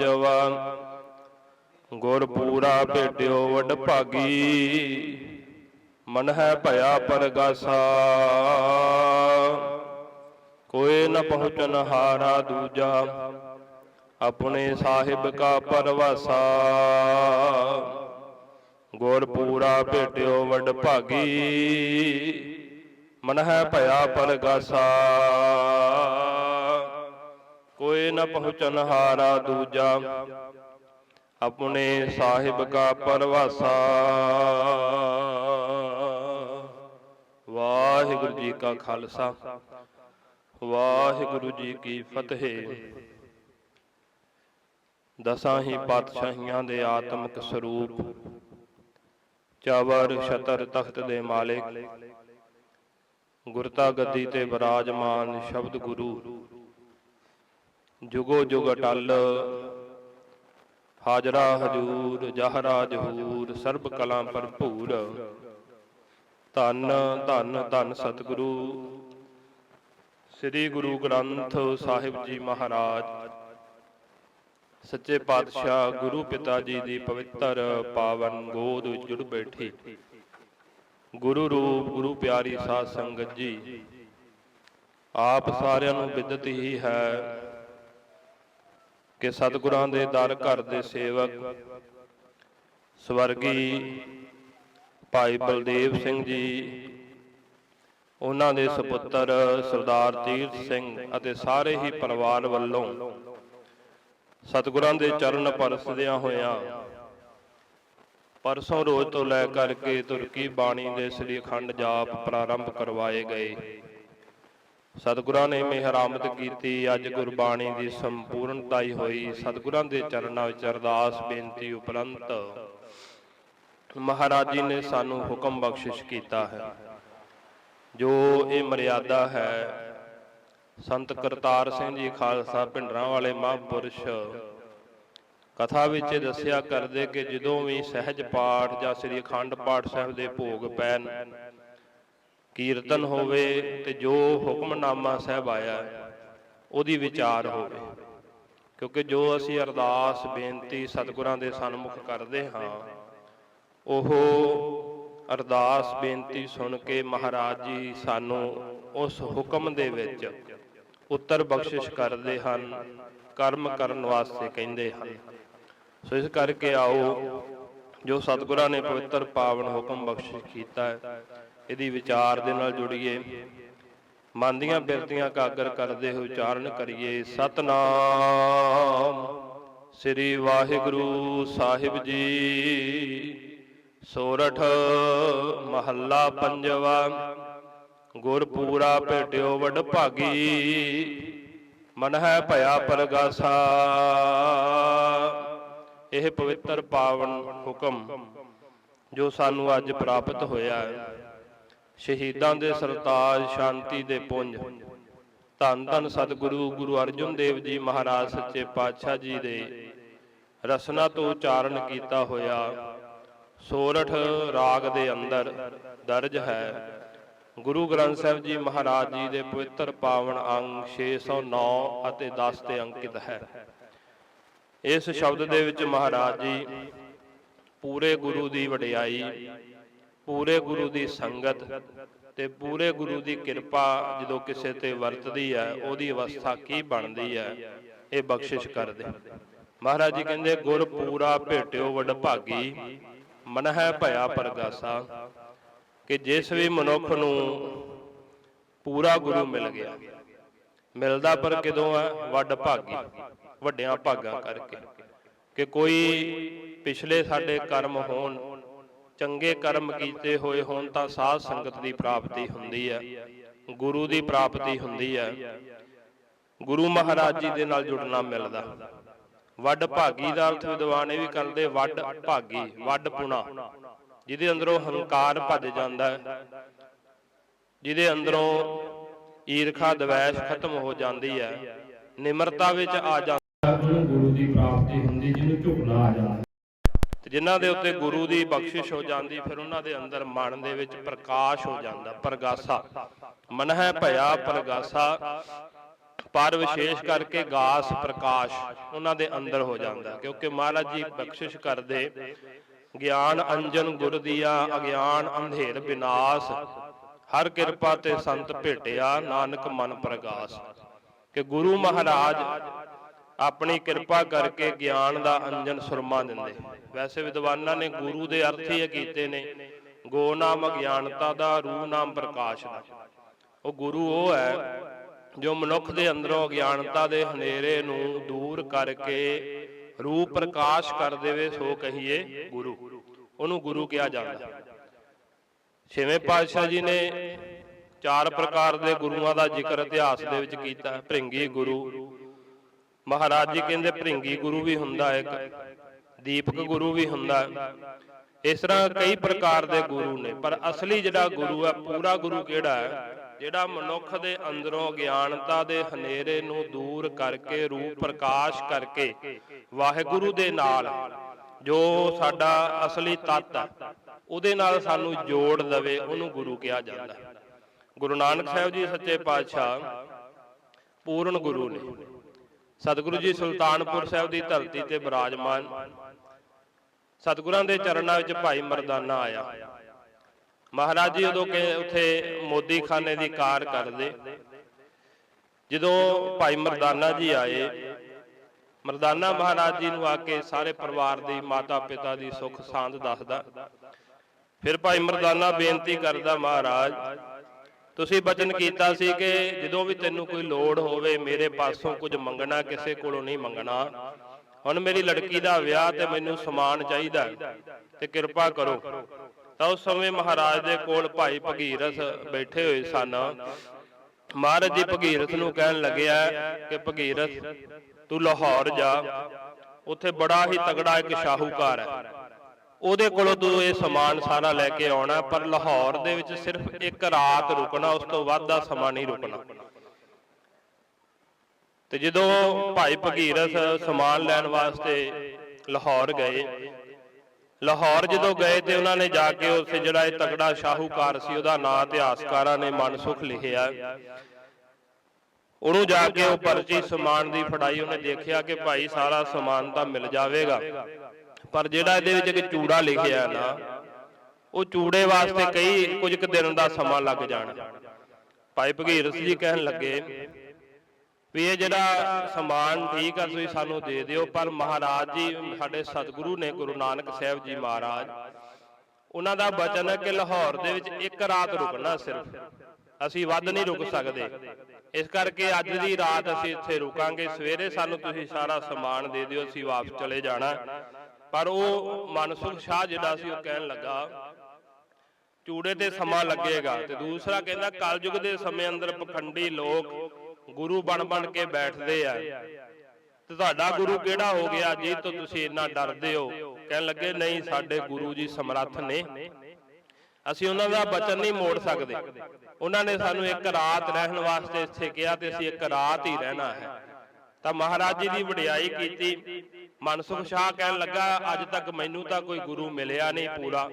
ਪੰਜਵਾ ਗੁਰ ਪੂਰਾ ਭੇਟਿਓ ਵਡ ਭਾਗੀ। ਮਨ ਹੈ ਭਇਆ ਪਰਗਾਸਾ। ਕੋਏ ਨ ਪਹੁੰਚਨ ਹਾਰਾ ਦੂਜਾ। ਆਪਣੇ ਸਾਹਿਬ ਕਾ ਪਰਵਾਸਾ। ਗੁਰ ਪੂਰਾ ਭੇਟਿਓ ਵਡ ਭਾਗੀ। ਮਨ ਹੈ ਭਇਆ ਪਰਗਾਸਾ। ਕੋਈ ਨ ਪਹੁੰਚਨ ਹਾਰਾ ਦੂਜਾ। ਆਪਣੇ ਸਾਹਿਬ ਕਾ ਪਰਵਾਸਾ। ਵਾਹਿਗੁਰੂ ਜੀ ਕਾ ਖਾਲਸਾ। ਵਾਹਿਗੁਰੂ ਜੀ ਕੀ ਫਤਿਹ। ਦਸਾਂ ਹੀ ਪਾਤਸ਼ਾਹੀਆਂ ਦੇ ਆਤਮਿਕ ਸਰੂਪ। ਚਾਵਰ, ਛਤਰ, ਤਖਤ ਦੇ ਮਾਲਿਕ। ਗੁਰਤਾ ਗੱਦੀ ਤੇ ਵਿਰਾਜਮਾਨ ਸ਼ਬਦ ਗੁਰੂ। ਜੁਗੋ ਜੁਗ ਅਟਲ। ਹਾਜ਼ਰਾ ਹਜੂਰ, ਜਹਰਾ ਜਹੂਰ, ਸਰਬ ਕਲਾਂ ਭਰਪੂਰ। ਧੰਨ ਧੰਨ ਧੰਨ ਸਤਿਗੁਰੂ। ਸ੍ਰੀ ਗੁਰੂ ਗ੍ਰੰਥ ਸਾਹਿਬ ਜੀ ਮਹਾਰਾਜ। ਸੱਚੇ ਪਾਤਸ਼ਾਹ ਗੁਰੂ ਪਿਤਾ ਜੀ ਦੀ ਪਵਿੱਤਰ ਪਾਵਨ ਗੋਦ ਵਿੱਚ ਜੁੜ ਬੈਠੀ। ਗੁਰੂ ਰੂਪ, ਗੁਰੂ ਪਿਆਰੀ ਸਾਧ ਸੰਗਤ ਜੀ, ਆਪ ਸਾਰਿਆਂ ਨੂੰ ਬਿਦਤ ਹੀ ਹੈ। ਕਿ ਸਤਿਗੁਰਾਂ ਦੇ ਦਰ ਘਰ ਦੇ ਸੇਵਕ, ਸਵਰਗੀ ਭਾਈ ਬਲਦੇਵ ਸਿੰਘ ਜੀ, ਉਹਨਾਂ ਦੇ ਸੁਪੁੱਤਰ ਸਰਦਾਰ ਤੀਰਥ ਸਿੰਘ ਅਤੇ ਸਾਰੇ ਹੀ ਪਰਿਵਾਰ ਵੱਲੋਂ ਸਤਿਗੁਰਾਂ ਦੇ ਚਰਨ ਪਰਸਦਿਆਂ ਹੋਇਆਂ ਪਰਸੋਂ ਰੋਜ਼ ਤੋਂ ਲੈ ਕਰਕੇ ਤੁਰਕੀ ਬਾਣੀ ਦੇ ਸ੍ਰੀ ਅਖੰਡ ਜਾਪ ਪ੍ਰਾਰੰਭ ਕਰਵਾਏ ਗਏ। ਸਤਿਗੁਰਾਂ ਨੇ ਮਿਹਰਾਮਤ ਕੀਤੀ, ਅੱਜ ਗੁਰਬਾਣੀ ਦੀ ਸੰਪੂਰਨਤਾਈ ਹੋਈ। ਸਤਿਗੁਰਾਂ ਦੇ ਚਰਨਾਂ ਵਿੱਚ ਅਰਦਾਸ, ਬੇਨਤੀ ਉਪਰੰਤ ਮਹਾਰਾਜ ਜੀ ਨੇ ਸਾਨੂੰ ਹੁਕਮ ਬਖਸ਼ਿਸ਼ ਕੀਤਾ ਹੈ। ਜੋ ਇਹ ਮਰਿਆਦਾ ਹੈ, ਸੰਤ ਕਰਤਾਰ ਸਿੰਘ ਜੀ, ਖਾਲਸਾ ਭਿੰਡਰਾਂ ਵਾਲੇ ਮਹਾਂਪੁਰਸ਼, ਕਥਾ ਵਿੱਚ ਦੱਸਿਆ ਕਰਦੇ ਕਿ ਜਦੋਂ ਵੀ ਸਹਿਜ ਪਾਠ ਜਾਂ ਸ੍ਰੀ ਅਖੰਡ ਪਾਠ ਸਾਹਿਬ ਦੇ ਭੋਗ ਪੈਣ ਕੀਰਤਨ ਹੋਵੇ ਤੇ ਜੋ ਹੁਕਮਨਾਮਾ ਸਾਹਿਬ ਆਇਆ, ਉਹਦੀ ਵਿਚਾਰ ਹੋਵੇ। ਕਿਉਂਕਿ ਜੋ ਅਸੀਂ ਅਰਦਾਸ, ਬੇਨਤੀ ਸਤਿਗੁਰਾਂ ਦੇ ਸਨਮੁਖ ਕਰਦੇ ਹਾਂ, ਉਹ ਅਰਦਾਸ, ਬੇਨਤੀ ਸੁਣ ਕੇ ਮਹਾਰਾਜ ਜੀ ਸਾਨੂੰ ਉਸ ਹੁਕਮ ਦੇ ਵਿੱਚ ਉੱਤਰ ਬਖਸ਼ਿਸ਼ ਕਰਦੇ ਹਨ, ਕਰਮ ਕਰਨ ਵਾਸਤੇ ਕਹਿੰਦੇ ਹਨ। ਸੋ ਇਸ ਕਰਕੇ ਆਓ, ਜੋ ਸਤਿਗੁਰਾਂ ਨੇ ਪਵਿੱਤਰ ਪਾਵਨ ਹੁਕਮ ਬਖਸ਼ਿਸ਼ ਕੀਤਾ ਹੈ ਇਹਦੀ ਵਿਚਾਰ ਦੇ ਨਾਲ ਜੁੜੀਏ। ਮਨ ਦੀਆਂ ਬਿਰਤੀਆਂ ਕਾਗਰ ਕਰਦੇ ਹੋਏ ਉਚਾਰਨ ਕਰੀਏ। ਸਤਨਾਮ ਸ੍ਰੀ ਵਾਹਿਗੁਰੂ ਸਾਹਿਬ ਜੀ। ਸੋਰਠ ਮਹੱਲਾ ਪੰਜਵਾ। ਗੁਰ ਪੂਰਾ ਭੇਟਿਓ ਵਡ ਭਾਗੀ ਮਨ ਹੈ ਭਇਆ ਪਰਗਾਸਾ। ਇਹ ਪਵਿੱਤਰ ਪਾਵਨ ਹੁਕਮ ਜੋ ਸਾਨੂੰ ਅੱਜ ਪ੍ਰਾਪਤ ਹੋਇਆ ਹੈ। ਸ਼ਹੀਦਾਂ ਦੇ ਸਰਤਾਜ ਸ਼ਾਂਤੀ ਦੇ ਪੁੰਜ। ਧੰਨ ਧੰਨ ਸਤਿਗੁਰੂ ਗੁਰੂ ਅਰਜਨ ਦੇਵ ਜੀ ਮਹਾਰਾਜ, ਸੱਚੇ ਪਾਤਸ਼ਾਹ ਜੀ ਦੇ ਰਸਨਾ ਤੋਂ ਉਚਾਰਨ ਕੀਤਾ ਹੋਇਆ ਸੋਰਠ ਰਾਗ ਦੇ ਅੰਦਰ ਦਰਜ ਹੈ। ਗੁਰੂ ਗ੍ਰੰਥ ਸਾਹਿਬ ਜੀ ਮਹਾਰਾਜ ਜੀ ਦੇ ਪਵਿੱਤਰ ਪਾਵਨ ਅੰਗ 609 ਅਤੇ 10 ਤੇ ਅੰਕਿਤ ਹੈ। ਇਸ ਸ਼ਬਦ ਦੇ ਵਿੱਚ ਮਹਾਰਾਜ ਜੀ ਪੂਰੇ ਗੁਰੂ ਦੀ ਵਡਿਆਈ ਪੂਰੇ ਗੁਰੂ ਦੀ ਸੰਗਤ ਤੇ ਪੂਰੇ ਗੁਰੂ ਦੀ ਕਿਰਪਾ ਜਦੋਂ ਕਿਸੇ ਤੇ ਵਰਤਦੀ ਹੈ ਉਹਦੀ ਅਵਸਥਾ ਕੀ ਬਣਦੀ ਹੈ ਇਹ ਬਖਸ਼ਿਸ਼ ਕਰਦੇ ਮਹਾਰਾਜ ਜੀ ਕਹਿੰਦੇ, ਗੁਰ ਪੂਰਾ ਭੇਟਿਓ ਵੱਡ ਭਾਗੀ ਮਨ ਹੈ ਭਇਆ ਪਰਗਾਸਾ। ਕਿ ਜਿਸ ਵੀ ਮਨੁੱਖ ਨੂੰ ਪੂਰਾ ਗੁਰੂ ਮਿਲ ਗਿਆ, ਮਿਲਦਾ ਪਰ ਕਿਦੋਂ ਹੈ ਵੱਡ ਭਾਗੀ ਵੱਡਿਆਂ ਭਾਗਾਂ ਕਰਕੇ। ਕਿ ਕੋਈ ਪਿਛਲੇ ਸਾਡੇ ਕਰਮ ਹੋਣ ਚੰਗੇ ਕਰਮ ਕੀਤੇ ਹੋਏ ਹੋਣ ਤਾਂ ਸਾਧ ਸੰਗਤ ਦੀ ਪ੍ਰਾਪਤੀ ਹੁੰਦੀ ਹੈ ਗੁਰੂ ਦੀ ਪ੍ਰਾਪਤੀ ਹੁੰਦੀ ਹੈ ਗੁਰੂ ਮਹਾਰਾਜ ਜੀ ਦੇ ਨਾਲ ਜੁੜਨਾ ਮਿਲਦਾ। ਵੱਡ ਭਾਗੀ ਦਾ ਅਰਥ ਵਿਦਵਾਨ ਇਹ ਵੀ ਕਰਦੇ ਵੱਡ ਭਾਗੀ ਵੱਡ ਪੁਣਾ। ਜਿਹਦੇ ਅੰਦਰੋਂ ਹੰਕਾਰ ਭੱਜ ਜਾਂਦਾ ਹੈ। ਜਿਹਦੇ ਅੰਦਰੋਂ ਈਰਖਾ ਦਵੈਸ਼ ਖਤਮ ਹੋ ਜਾਂਦੀ ਹੈ ਨਿਮਰਤਾ ਵਿੱਚ ਆ ਜਾਂਦਾ ਉਹਨੂੰ ਗੁਰੂ ਦੀ ਪ੍ਰਾਪਤੀ ਹੁੰਦੀ ਜਿਹਨੂੰ ਝੁਕਣਾ ਆ ਜਾਂਦਾ ਜਿਨ੍ਹਾਂ ਦੇ ਉੱਤੇ ਗੁਰੂ ਦੀ ਬਖਸ਼ਿਸ਼ ਹੋ ਜਾਂਦੀ ਫਿਰ ਉਹਨਾਂ ਦੇ ਅੰਦਰ ਮਨ ਦੇ ਵਿੱਚ ਪ੍ਰਕਾਸ਼ ਹੋ ਜਾਂਦਾ ਪ੍ਰਗਾਸਾ। ਮਨ ਹੈ ਭਇਆ ਪ੍ਰਗਾਸਾ। ਪਰ ਵਿਸ਼ੇਸ਼ ਕਰਕੇ ਗਾਸ ਪ੍ਰਕਾਸ਼ ਉਹਨਾਂ ਦੇ ਅੰਦਰ ਹੋ ਜਾਂਦਾ ਕਿਉਂਕਿ ਮਹਾਰਾਜ ਜੀ ਬਖਸ਼ਿਸ਼ ਕਰਦੇ ਗਿਆਨ ਅੰਜਨ ਗੁਰ ਦੀਆ ਅਗਿਆਨ ਅੰਧੇਰ ਵਿਨਾਸ਼ ਹਰ ਕਿਰਪਾ ਤੇ ਸੰਤ ਭੇਟਿਆ ਨਾਨਕ ਮਨ ਪ੍ਰਗਾਸ। ਕਿ ਗੁਰੂ ਮਹਾਰਾਜ ਆਪਣੀ ਕਿਰਪਾ ਕਰਕੇ ਗਿਆਨ ਦਾ ਅੰਜਨ ਸੁਰਮਾ ਦਿੰਦੇ। ਵੈਸੇ ਵਿਦਵਾਨਾਂ ਨੇ ਗੁਰੂ ਦੇ ਅਰਥ ਹੀ ਕੀਤੇ ਨੇ। ਗੋ ਨਾਮ ਅਗਿਆਨਤਾ ਦਾ ਰੂ ਨਾਮ ਪ੍ਰਕਾਸ਼ ਦਾ। ਉਹ ਗੁਰੂ ਉਹ ਹੈ ਜੋ ਮਨੁੱਖ ਦੇ ਅੰਦਰੋਂ ਅਗਿਆਨਤਾ ਦੇ ਹਨੇਰੇ ਨੂੰ ਦੂਰ ਕਰਕੇ ਰੂਪ ਪ੍ਰਕਾਸ਼ ਕਰ ਦੇਵੇ ਸੋ ਕਹੀਏ ਗੁਰੂ। ਉਹਨੂੰ ਗੁਰੂ ਕਿਹਾ ਜਾਂਦਾ। ਛੇਵੇਂ ਪਾਤਸ਼ਾਹ ਜੀ ਨੇ ਚਾਰ ਪ੍ਰਕਾਰ ਦੇ ਗੁਰੂਆਂ ਦਾ ਜ਼ਿਕਰ ਇਤਿਹਾਸ ਦੇ ਵਿੱਚ ਕੀਤਾ। ਭ੍ਰਿੰਗੀ ਗੁਰੂ ਮਹਾਰਾਜ ਜੀ ਕਹਿੰਦੇ ਭ੍ਰਿੰਗੀ ਗੁਰੂ ਵੀ ਹੁੰਦਾ ਹੈ ਇੱਕ, ਦੀਪਕ ਗੁਰੂ ਵੀ ਹੁੰਦਾ। ਇਸ ਤਰ੍ਹਾਂ ਕਈ ਪ੍ਰਕਾਰ ਦੇ ਗੁਰੂ ਨੇ, ਪਰ ਅਸਲੀ ਜਿਹੜਾ ਗੁਰੂ ਹੈ, ਪੂਰਾ ਗੁਰੂ ਕਿਹੜਾ ਹੈ? ਜਿਹੜਾ ਮਨੁੱਖ ਦੇ ਅੰਦਰੋਂ ਗਿਆਨਤਾ ਦੇ ਹਨੇਰੇ ਨੂੰ ਦੂਰ ਕਰਕੇ, ਰੂਪ ਪ੍ਰਕਾਸ਼ ਕਰਕੇ ਵਾਹਿਗੁਰੂ ਦੇ ਨਾਲ ਜੋ ਸਾਡਾ ਅਸਲੀ ਤੱਤ ਹੈ, ਉਹਦੇ ਨਾਲ ਸਾਨੂੰ ਜੋੜ ਦਵੇ, ਉਹਨੂੰ ਗੁਰੂ ਕਿਹਾ ਜਾਂਦਾ। ਹੈ। ਗੁਰੂ ਨਾਨਕ ਸਾਹਿਬ ਜੀ ਸੱਚੇ ਪਾਤਸ਼ਾਹ ਪੂਰਨ ਗੁਰੂ ਨੇ। ਸਤਿਗੁਰੂ ਜੀ, ਸੁਲਤਾਨਪੁਰ ਸਾਹਿਬ ਦੀ ਧਰਤੀ ਤੇ ਬਿਰਾਜਮਾਨ। ਸਤਿਗੁਰਾਂ ਦੇ ਚਰਨਾਂ ਵਿੱਚ ਭਾਈ ਮਰਦਾਨਾ ਆਇਆ। ਮਹਾਰਾਜ ਜੀ ਉਦੋਂ ਕਿ ਉੱਥੇ ਮੋਦੀ ਖਾਨੇ ਦੀ ਕਾਰ ਕਰਦੇ। ਜਦੋਂ ਭਾਈ ਮਰਦਾਨਾ ਜੀ ਆਏ, ਮਰਦਾਨਾ ਮਹਾਰਾਜ ਜੀ ਨੂੰ ਆ ਕੇ ਸਾਰੇ ਪਰਿਵਾਰ ਦੀ ਮਾਤਾ ਪਿਤਾ ਦੀ ਸੁੱਖ ਸਾਂਦ ਦੱਸਦਾ। ਫਿਰ ਭਾਈ ਮਰਦਾਨਾ ਬੇਨਤੀ ਕਰਦਾ, ਮਹਾਰਾਜ ਤੁਸੀਂ ਬਚਨ ਕੀਤਾ ਸੀ ਕਿ ਜਦੋਂ ਵੀ ਤੈਨੂੰ ਕੋਈ ਲੋੜ ਹੋਵੇ ਮੇਰੇ ਪਾਸੋਂ ਕੁਝ ਮੰਗਣਾ, ਕਿਸੇ ਕੋਲੋਂ ਨਹੀਂ ਮੰਗਣਾ। ਹੁਣ ਮੇਰੀ ਲੜਕੀ ਦਾ ਵਿਆਹ ਤੇ ਮੈਨੂੰ ਸਮਾਨ ਚਾਹੀਦਾ ਤੇ ਕਿਰਪਾ ਕਰੋ। ਤਾਂ ਉਸ ਸਮੇਂ ਮਹਾਰਾਜ ਦੇ ਕੋਲ ਭਾਈ ਭਗੀਰਥ ਬੈਠੇ ਹੋਏ ਸਨ। ਮਹਾਰਾਜ ਜੀ ਭਗੀਰਥ ਨੂੰ ਕਹਿਣ ਲੱਗਿਆ ਕਿ ਭਗੀਰਥ, ਤੂੰ ਲਾਹੌਰ ਜਾ। ਉੱਥੇ ਬੜਾ ਹੀ ਤਗੜਾ ਇੱਕ ਸ਼ਾਹੂਕਾਰ ਹੈ। ਉਹਦੇ ਕੋਲੋਂ ਤੂੰ ਇਹ ਸਮਾਨ ਸਾਰਾ ਲੈ ਕੇ ਆਉਣਾ, ਪਰ ਲਾਹੌਰ ਦੇ ਵਿੱਚ ਸਿਰਫ ਇੱਕ ਰਾਤ ਰੁਕਣਾ, ਉਸ ਤੋਂ ਵੱਧ ਦਾ ਸਮਾਂ ਨਹੀਂ ਰੁਕਣਾ। ਤੇ ਜਦੋਂ ਭਾਈ ਭਗੀਰਥ ਸਮਾਨ ਲੈਣ ਵਾਸਤੇ ਲਾਹੌਰ ਗਏ, ਲਾਹੌਰ ਜਦੋਂ ਗਏ ਤੇ ਉਹਨਾਂ ਨੇ ਜਾ ਕੇ ਉੱਥੇ ਜਿਹੜਾ ਇਹ ਤਗੜਾ ਸ਼ਾਹੂਕਾਰ ਸੀ, ਉਹਦਾ ਨਾਂ ਇਤਿਹਾਸਕਾਰਾਂ ਨੇ ਮਨਸੁਖ ਲਿਖਿਆ। ਉਹਨੂੰ ਜਾ ਕੇ ਉਹ ਪਰਚੀ ਸਮਾਨ ਦੀ ਫੜਾਈ, ਉਹਨੇ ਦੇਖਿਆ ਕਿ ਭਾਈ ਸਾਰਾ ਸਮਾਨ ਤਾਂ ਮਿਲ ਜਾਵੇਗਾ। ਪਰ ਜਿਹੜਾ ਇਹਦੇ ਵਿੱਚ ਇੱਕ ਚੂੜਾ ਲਿਖਿਆ ਨਾ, ਉਹ ਚੂੜੇ ਵਾਸਤੇ ਕਈ ਕੁਝ ਕੁ ਦਿਨ ਦਾ ਸਮਾਂ ਲੱਗ ਜਾਣਾ। ਭਾਈ ਭਗੀਰਥ ਜੀ ਕਹਿਣ ਲੱਗੇ ਵੀ ਇਹ ਜਿਹੜਾ ਸਮਾਨ ਠੀਕ ਆ, ਤੁਸੀਂ ਸਾਨੂੰ ਦੇ ਦਿਓ, ਪਰ ਮਹਾਰਾਜ ਜੀ, ਸਾਡੇ ਸਤਿਗੁਰੂ ਨੇ ਗੁਰੂ ਨਾਨਕ ਸਾਹਿਬ ਜੀ ਮਹਾਰਾਜ, ਉਹਨਾਂ ਦਾ ਬਚਨ ਹੈ ਕਿ ਲਾਹੌਰ ਦੇ ਵਿੱਚ ਇੱਕ ਰਾਤ ਰੁਕਣਾ ਸਿਰਫ। ਅਸੀਂ ਵੱਧ ਨਹੀਂ ਰੁਕ ਸਕਦੇ। ਇਸ ਕਰਕੇ ਅੱਜ ਦੀ ਰਾਤ ਅਸੀਂ ਇੱਥੇ ਰੁਕਾਂਗੇ। ਸਵੇਰੇ ਸਾਨੂੰ ਤੁਸੀਂ ਸਾਰਾ ਸਮਾਨ ਦੇ ਦਿਓ, ਅਸੀਂ ਵਾਪਸ ਚਲੇ ਜਾਣਾ। ਪਰ ਉਹ ਮਨਸੁਖ ਸ਼ਾਹ ਜਿਹੜਾ ਸੀ ਉਹ ਕਹਿਣ ਲੱਗਾ ਚੂੜੇ ਤੇ ਸਮਾਂ ਲੱਗੇਗਾ। ਤੇ ਦੂਸਰਾ ਕਹਿੰਦਾ ਕਲਯੁਗ ਦੇ ਸਮੇਂ ਅੰਦਰ ਪਖੰਡੀ ਲੋਕ ਗੁਰੂ ਬਣ ਬਣ ਕੇ ਬੈਠਦੇ ਆ। ਤੇ ਤੁਹਾਡਾ ਗੁਰੂ ਕਿਹੜਾ ਹੋ ਗਿਆ ਜੀ? ਤੋਂ ਤੁਸੀਂ ਇੰਨਾ ਡਰਦੇ ਹੋ। ਕਹਿਣ ਲੱਗੇ ਨਹੀਂ ਸਾਡੇ ਗੁਰੂ ਜੀ ਸਮਰੱਥ ਨੇ। ਅਸੀਂ ਉਹਨਾਂ ਦਾ ਬਚਨ ਨਹੀਂ ਮੋੜ ਸਕਦੇ। ਉਹਨਾਂ ਨੇ ਸਾਨੂੰ ਇੱਕ ਰਾਤ ਰਹਿਣ ਵਾਸਤੇ ਇੱਥੇ ਕਿਹਾ ਤੇ ਅਸੀਂ ਇੱਕ ਰਾਤ ਹੀ ਰਹਿਣਾ ਹੈ। ਤਾਂ ਮਹਾਰਾਜ ਜੀ ਦੀ ਵਡਿਆਈ ਕੀਤੀ। ਮਨਸੁਖ ਸ਼ਾਹ ਕਹਿਣ ਲੱਗਾ, ਅੱਜ ਤੱਕ ਮੈਨੂੰ ਤਾਂ ਕੋਈ ਗੁਰੂ ਮਿਲਿਆ ਨਹੀਂ ਪੂਰਾ।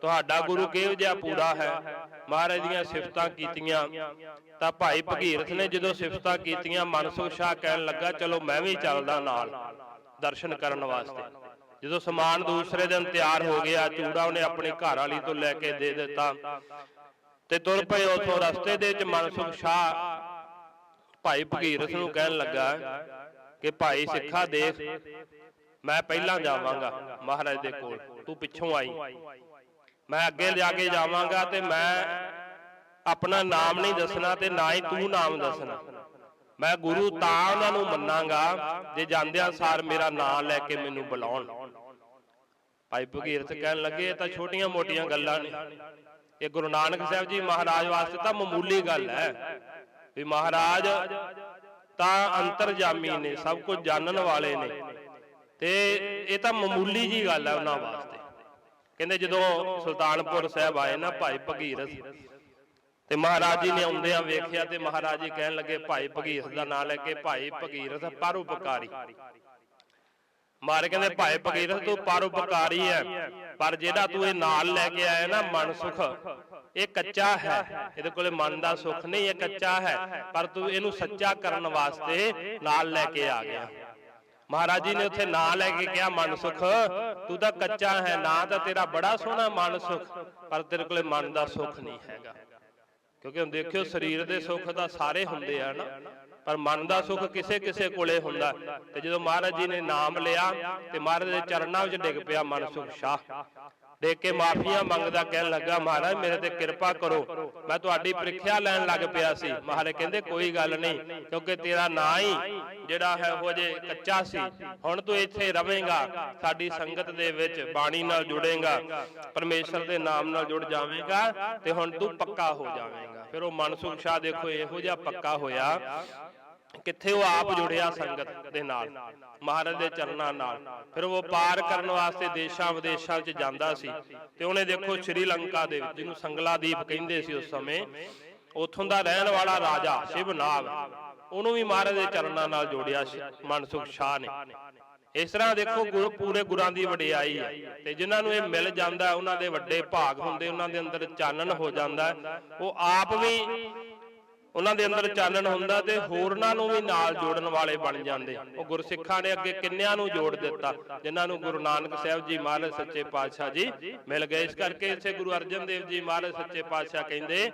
ਤੁਹਾਡਾ ਗੁਰੂ ਕਿਹੋ ਜਿਹਾ ਪੂਰਾ ਹੈ? ਮਹਾਰਾਜ ਦੀਆਂ ਸਿਫਤਾਂ ਕੀਤੀਆਂ। ਤਾਂ ਭਾਈ ਭਗੀਰਥ ਨੇ ਜਦੋਂ ਸਿਫਤਾਂ ਕੀਤੀਆਂ ਮਨਸੁਖ ਸ਼ਾਹ ਕਹਿਣ ਲੱਗਾ, ਚਲੋ ਮੈਂ ਵੀ ਚੱਲਦਾ ਨਾਲ ਦਰਸ਼ਨ ਕਰਨ ਵਾਸਤੇ। ਜਦੋਂ ਸਮਾਨ ਦੂਸਰੇ ਦਿਨ ਤਿਆਰ ਹੋ ਗਿਆ, ਚੂੜਾ ਉਹਨੇ ਆਪਣੇ ਘਰ ਵਾਲੀ ਤੋਂ ਲੈ ਕੇ ਦੇ ਦਿੱਤਾ। ਤੇ ਤੁਰ ਪਏ ਉਥੋਂ ਰਸਤੇ ਦੇ ਵਿੱਚ ਮਨਸੁਖ ਸ਼ਾਹ ਭਾਈ ਭਗੀਰਥ ਨੂੰ ਕਹਿਣ ਲੱਗਾ ਕਿ ਭਾਈ ਸਿੱਖਾ ਦੇਖ ਮੈਂ ਪਹਿਲਾਂ ਜਾਵਾਂਗਾ। ਮਹਾਰਾਜ ਦੇ ਕੋਲ। ਤੂੰ ਪਿੱਛੋਂ ਆਈ। ਮੈਂ ਅੱਗੇ ਜਾ ਕੇ ਜਾਵਾਂਗਾ ਤੇ ਮੈਂ ਆਪਣਾ ਨਾਮ ਨਹੀਂ ਦੱਸਣਾ ਤੇ ਨਾ ਹੀ ਤੂੰ ਨਾਮ ਦੱਸਣਾ। ਮੈਂ ਗੁਰੂ ਤਾਂ ਉਹਨਾਂ ਨੂੰ ਮੰਨਾਂਗਾ ਜੇ ਜਾਂਦਿਆਂ ਸਾਰ ਮੇਰਾ ਨਾਮ ਲੈ ਕੇ ਮੈਨੂੰ ਬੁਲਾਉਣ। ਭਾਈ ਭਗੀਰਥ ਕਹਿਣ ਲੱਗੇ ਇਹ ਤਾਂ ਛੋਟੀਆਂ ਮੋਟੀਆਂ ਗੱਲਾਂ ਨੇ। ਇਹ ਗੁਰੂ ਨਾਨਕ ਸਾਹਿਬ ਜੀ ਮਹਾਰਾਜ ਵਾਸਤੇ ਤਾਂ ਮਾਮੂਲੀ ਗੱਲ ਹੈ। ਵੀ ਮਹਾਰਾਜ ਤਾਂ ਅੰਤਰਜਾਮੀ ਨੇ ਸਭ ਕੁਝ ਜਾਣਨ ਵਾਲੇ ਨੇ। ਤੇ ਇਹ ਤਾਂ ਮਾਮੂਲੀ ਜੀ ਗੱਲ ਹੈ ਉਹਨਾਂ ਵਾਸਤੇ। ਕਹਿੰਦੇ ਜਦੋਂ ਸੁਲਤਾਨਪੁਰ ਸਾਹਿਬ ਆਏ ਨਾ ਭਾਈ ਭਗੀਰਥ, ਤੇ ਮਹਾਰਾਜ ਜੀ ਨੇ ਆਉਂਦਿਆਂ ਵੇਖਿਆ ਤੇ ਮਹਾਰਾਜ ਜੀ ਕਹਿਣ ਲੱਗੇ, ਭਾਈ ਭਗੀਰਥ ਦਾ ਨਾਂ ਲੈ ਕੇ ਭਾਈ ਭਗੀਰਥ ਪਰਉਪਕਾਰੀ। ਮਾਰ ਕਹਿੰਦੇ, ਭਾਈ ਭਗੀਰਥ ਤੂੰ ਪਰਉਪਕਾਰੀ ਹੈ ਪਰ ਜਿਹੜਾ ਤੂੰ ਇਹ ਨਾਲ ਲੈ ਕੇ ਆਇਆ ਨਾ ਮਨ ਸੁਖ, ਇਹ ਕੱਚਾ ਹੈ। ਇਹਦੇ ਕੋਲੇ ਮਨ ਦਾ ਸੁਖ ਨਹੀਂ, ਇਹ ਕੱਚਾ ਹੈ, ਪਰ ਤੂੰ ਇਹਨੂੰ ਸੱਚਾ ਕਰਨ ਵਾਸਤੇ ਨਾਲ ਲੈ ਕੇ ਆ ਗਿਆ। ਮਹਾਰਾਜ ਜੀ ਨੇ ਉੱਥੇ ਨਾਂ ਲੈ ਕੇ ਕਿਹਾ ਮਨ ਸੁਖ ਤੂੰ ਤਾਂ ਕੱਚਾ ਹੈ ਨਾਂ ਤਾਂ ਤੇਰਾ ਬੜਾ ਸੋਹਣਾ ਮਨ ਸੁਖ ਪਰ ਤੇਰੇ ਕੋਲੇ ਮਨ ਦਾ ਸੁਖ ਨਹੀਂ ਹੈਗਾ। ਕਿਉਂਕਿ ਹੁਣ ਦੇਖਿਓ ਸਰੀਰ ਦੇ ਸੁੱਖ ਤਾਂ ਸਾਰੇ ਹੁੰਦੇ ਆ ਨਾ। ਪਰ ਮਨ ਦਾ ਸੁੱਖ ਕਿਸੇ ਕਿਸੇ ਕੋਲੇ ਹੁੰਦਾ। ਤੇ ਜਦੋਂ ਮਹਾਰਾਜ ਜੀ ਨੇ ਨਾਮ ਲਿਆ ਤੇ ਮਹਾਰਾਜ ਦੇ ਚਰਨਾਂ ਵਿੱਚ ਡਿੱਗ ਪਿਆ ਮਨ ਸੁਖ ਸ਼ਾਹ। ਦੇਖ ਕੇ ਮਾਫੀਆਂ ਮੰਗਦਾ ਕਹਿਣ ਲੱਗਾ, ਮਹਾਰਾਜ, ਮੇਰੇ ਤੇ ਕਿਰਪਾ ਕਰੋ। ਮੈਂ ਤੁਹਾਡੀ ਪ੍ਰੀਖਿਆ ਲੈਣ ਲੱਗ ਪਿਆ ਸੀ। ਮਹਾਰਾਜ ਕਹਿੰਦੇ, ਕੋਈ ਗੱਲ ਨਹੀਂ, ਕਿਉਂਕਿ ਤੇਰਾ ਨਾਂ ਹੀ ਜਿਹੜਾ ਹੈ ਉਹ ਜੇ ਕੱਚਾ ਸੀ। ਹੁਣ ਤੂੰ ਇੱਥੇ ਰਵੇਂਗਾ ਸਾਡੀ ਸੰਗਤ ਦੇ ਵਿੱਚ ਬਾਣੀ ਨਾਲ ਜੁੜੇਗਾ, ਪਰਮੇਸ਼ਰ ਦੇ ਨਾਮ ਨਾਲ ਜੁੜ ਜਾਵੇਂਗਾ ਤੇ ਹੁਣ ਤੂੰ ਪੱਕਾ ਹੋ ਜਾਵੇਂਗਾ। ਫਿਰ ਉਹ ਮਨਸੁਖ ਸ਼ਾਹ ਦੇਖੋ, ਇਹੋ ਜਿਹਾ ਪੱਕਾ ਹੋਇਆ ਕਿੱਥੇ ਉਹ ਆਪ ਜੁੜਿਆ ਸੰਗਤ ਦੇ ਨਾਲ, ਮਹਾਰਾਜ ਦੇ ਚਰਨਾਂ ਨਾਲ। ਫਿਰ ਉਹ ਪਾਰ ਕਰਨ ਵਾਸਤੇ ਦੇਸ਼ਾਂ ਵਿਦੇਸ਼ਾਂ 'ਚ ਜਾਂਦਾ ਸੀ ਤੇ ਉਹਨੇ ਦੇਖੋ ਸ਼੍ਰੀਲੰਕਾ ਦੇ ਵਿੱਚ, ਜਿਹਨੂੰ ਸੰਗਲਾਦੀਪ ਕਹਿੰਦੇ ਸੀ ਉਸ ਸਮੇਂ, ਉੱਥੋਂ ਦਾ ਰਹਿਣ ਵਾਲਾ ਰਾਜਾ ਸ਼ਿਵਨਾਗ ਉਹਨੂੰ ਵੀ ਮਹਾਰਾਜ ਦੇ ਚਰਨਾਂ ਨਾਲ ਜੋੜਿਆ ਸੀ, ਮਨਸੁਖ ਸ਼ਾਹ ਨੇ। ਇਸ ਤਰ੍ਹਾਂ ਦੇਖੋ ਗੁਰੂ, ਪੂਰੇ ਗੁਰਾਂ ਦੀ ਵਡਿਆਈ ਹੈ ਤੇ ਜਿਨ੍ਹਾਂ ਨੂੰ ਇਹ ਮਿਲ ਜਾਂਦਾ, ਉਹਨਾਂ ਦੇ ਵੱਡੇ ਭਾਗ ਹੁੰਦੇ, ਉਹਨਾਂ ਦੇ ਅੰਦਰ ਚਾਨਣ ਹੋ ਜਾਂਦਾ, ਉਹ ਆਪ ਵੀ ਉਹਨਾਂ ਦੇ ਅੰਦਰ ਚਾਨਣ ਹੁੰਦਾ ਤੇ ਹੋਰਨਾਂ ਨੂੰ ਵੀ ਨਾਲ ਜੋੜਨ ਵਾਲੇ ਬਣ ਜਾਂਦੇ। ਉਹ ਗੁਰਸਿੱਖਾਂ ਨੇ ਅੱਗੇ ਕਿੰਨਿਆਂ ਨੂੰ ਜੋੜ ਦਿੱਤਾ ਜਿਨ੍ਹਾਂ ਨੂੰ ਗੁਰੂ ਨਾਨਕ ਸਾਹਿਬ ਜੀ ਮਹਾਰਾਜ ਸੱਚੇ ਪਾਤਸ਼ਾਹ ਜੀ ਮਿਲ ਗਏ ਇਸ ਕਰਕੇ ਇੱਥੇ ਗੁਰੂ ਅਰਜਨ ਦੇਵ ਜੀ ਮਹਾਰਾਜ ਸੱਚੇ ਪਾਤਸ਼ਾਹ ਕਹਿੰਦੇ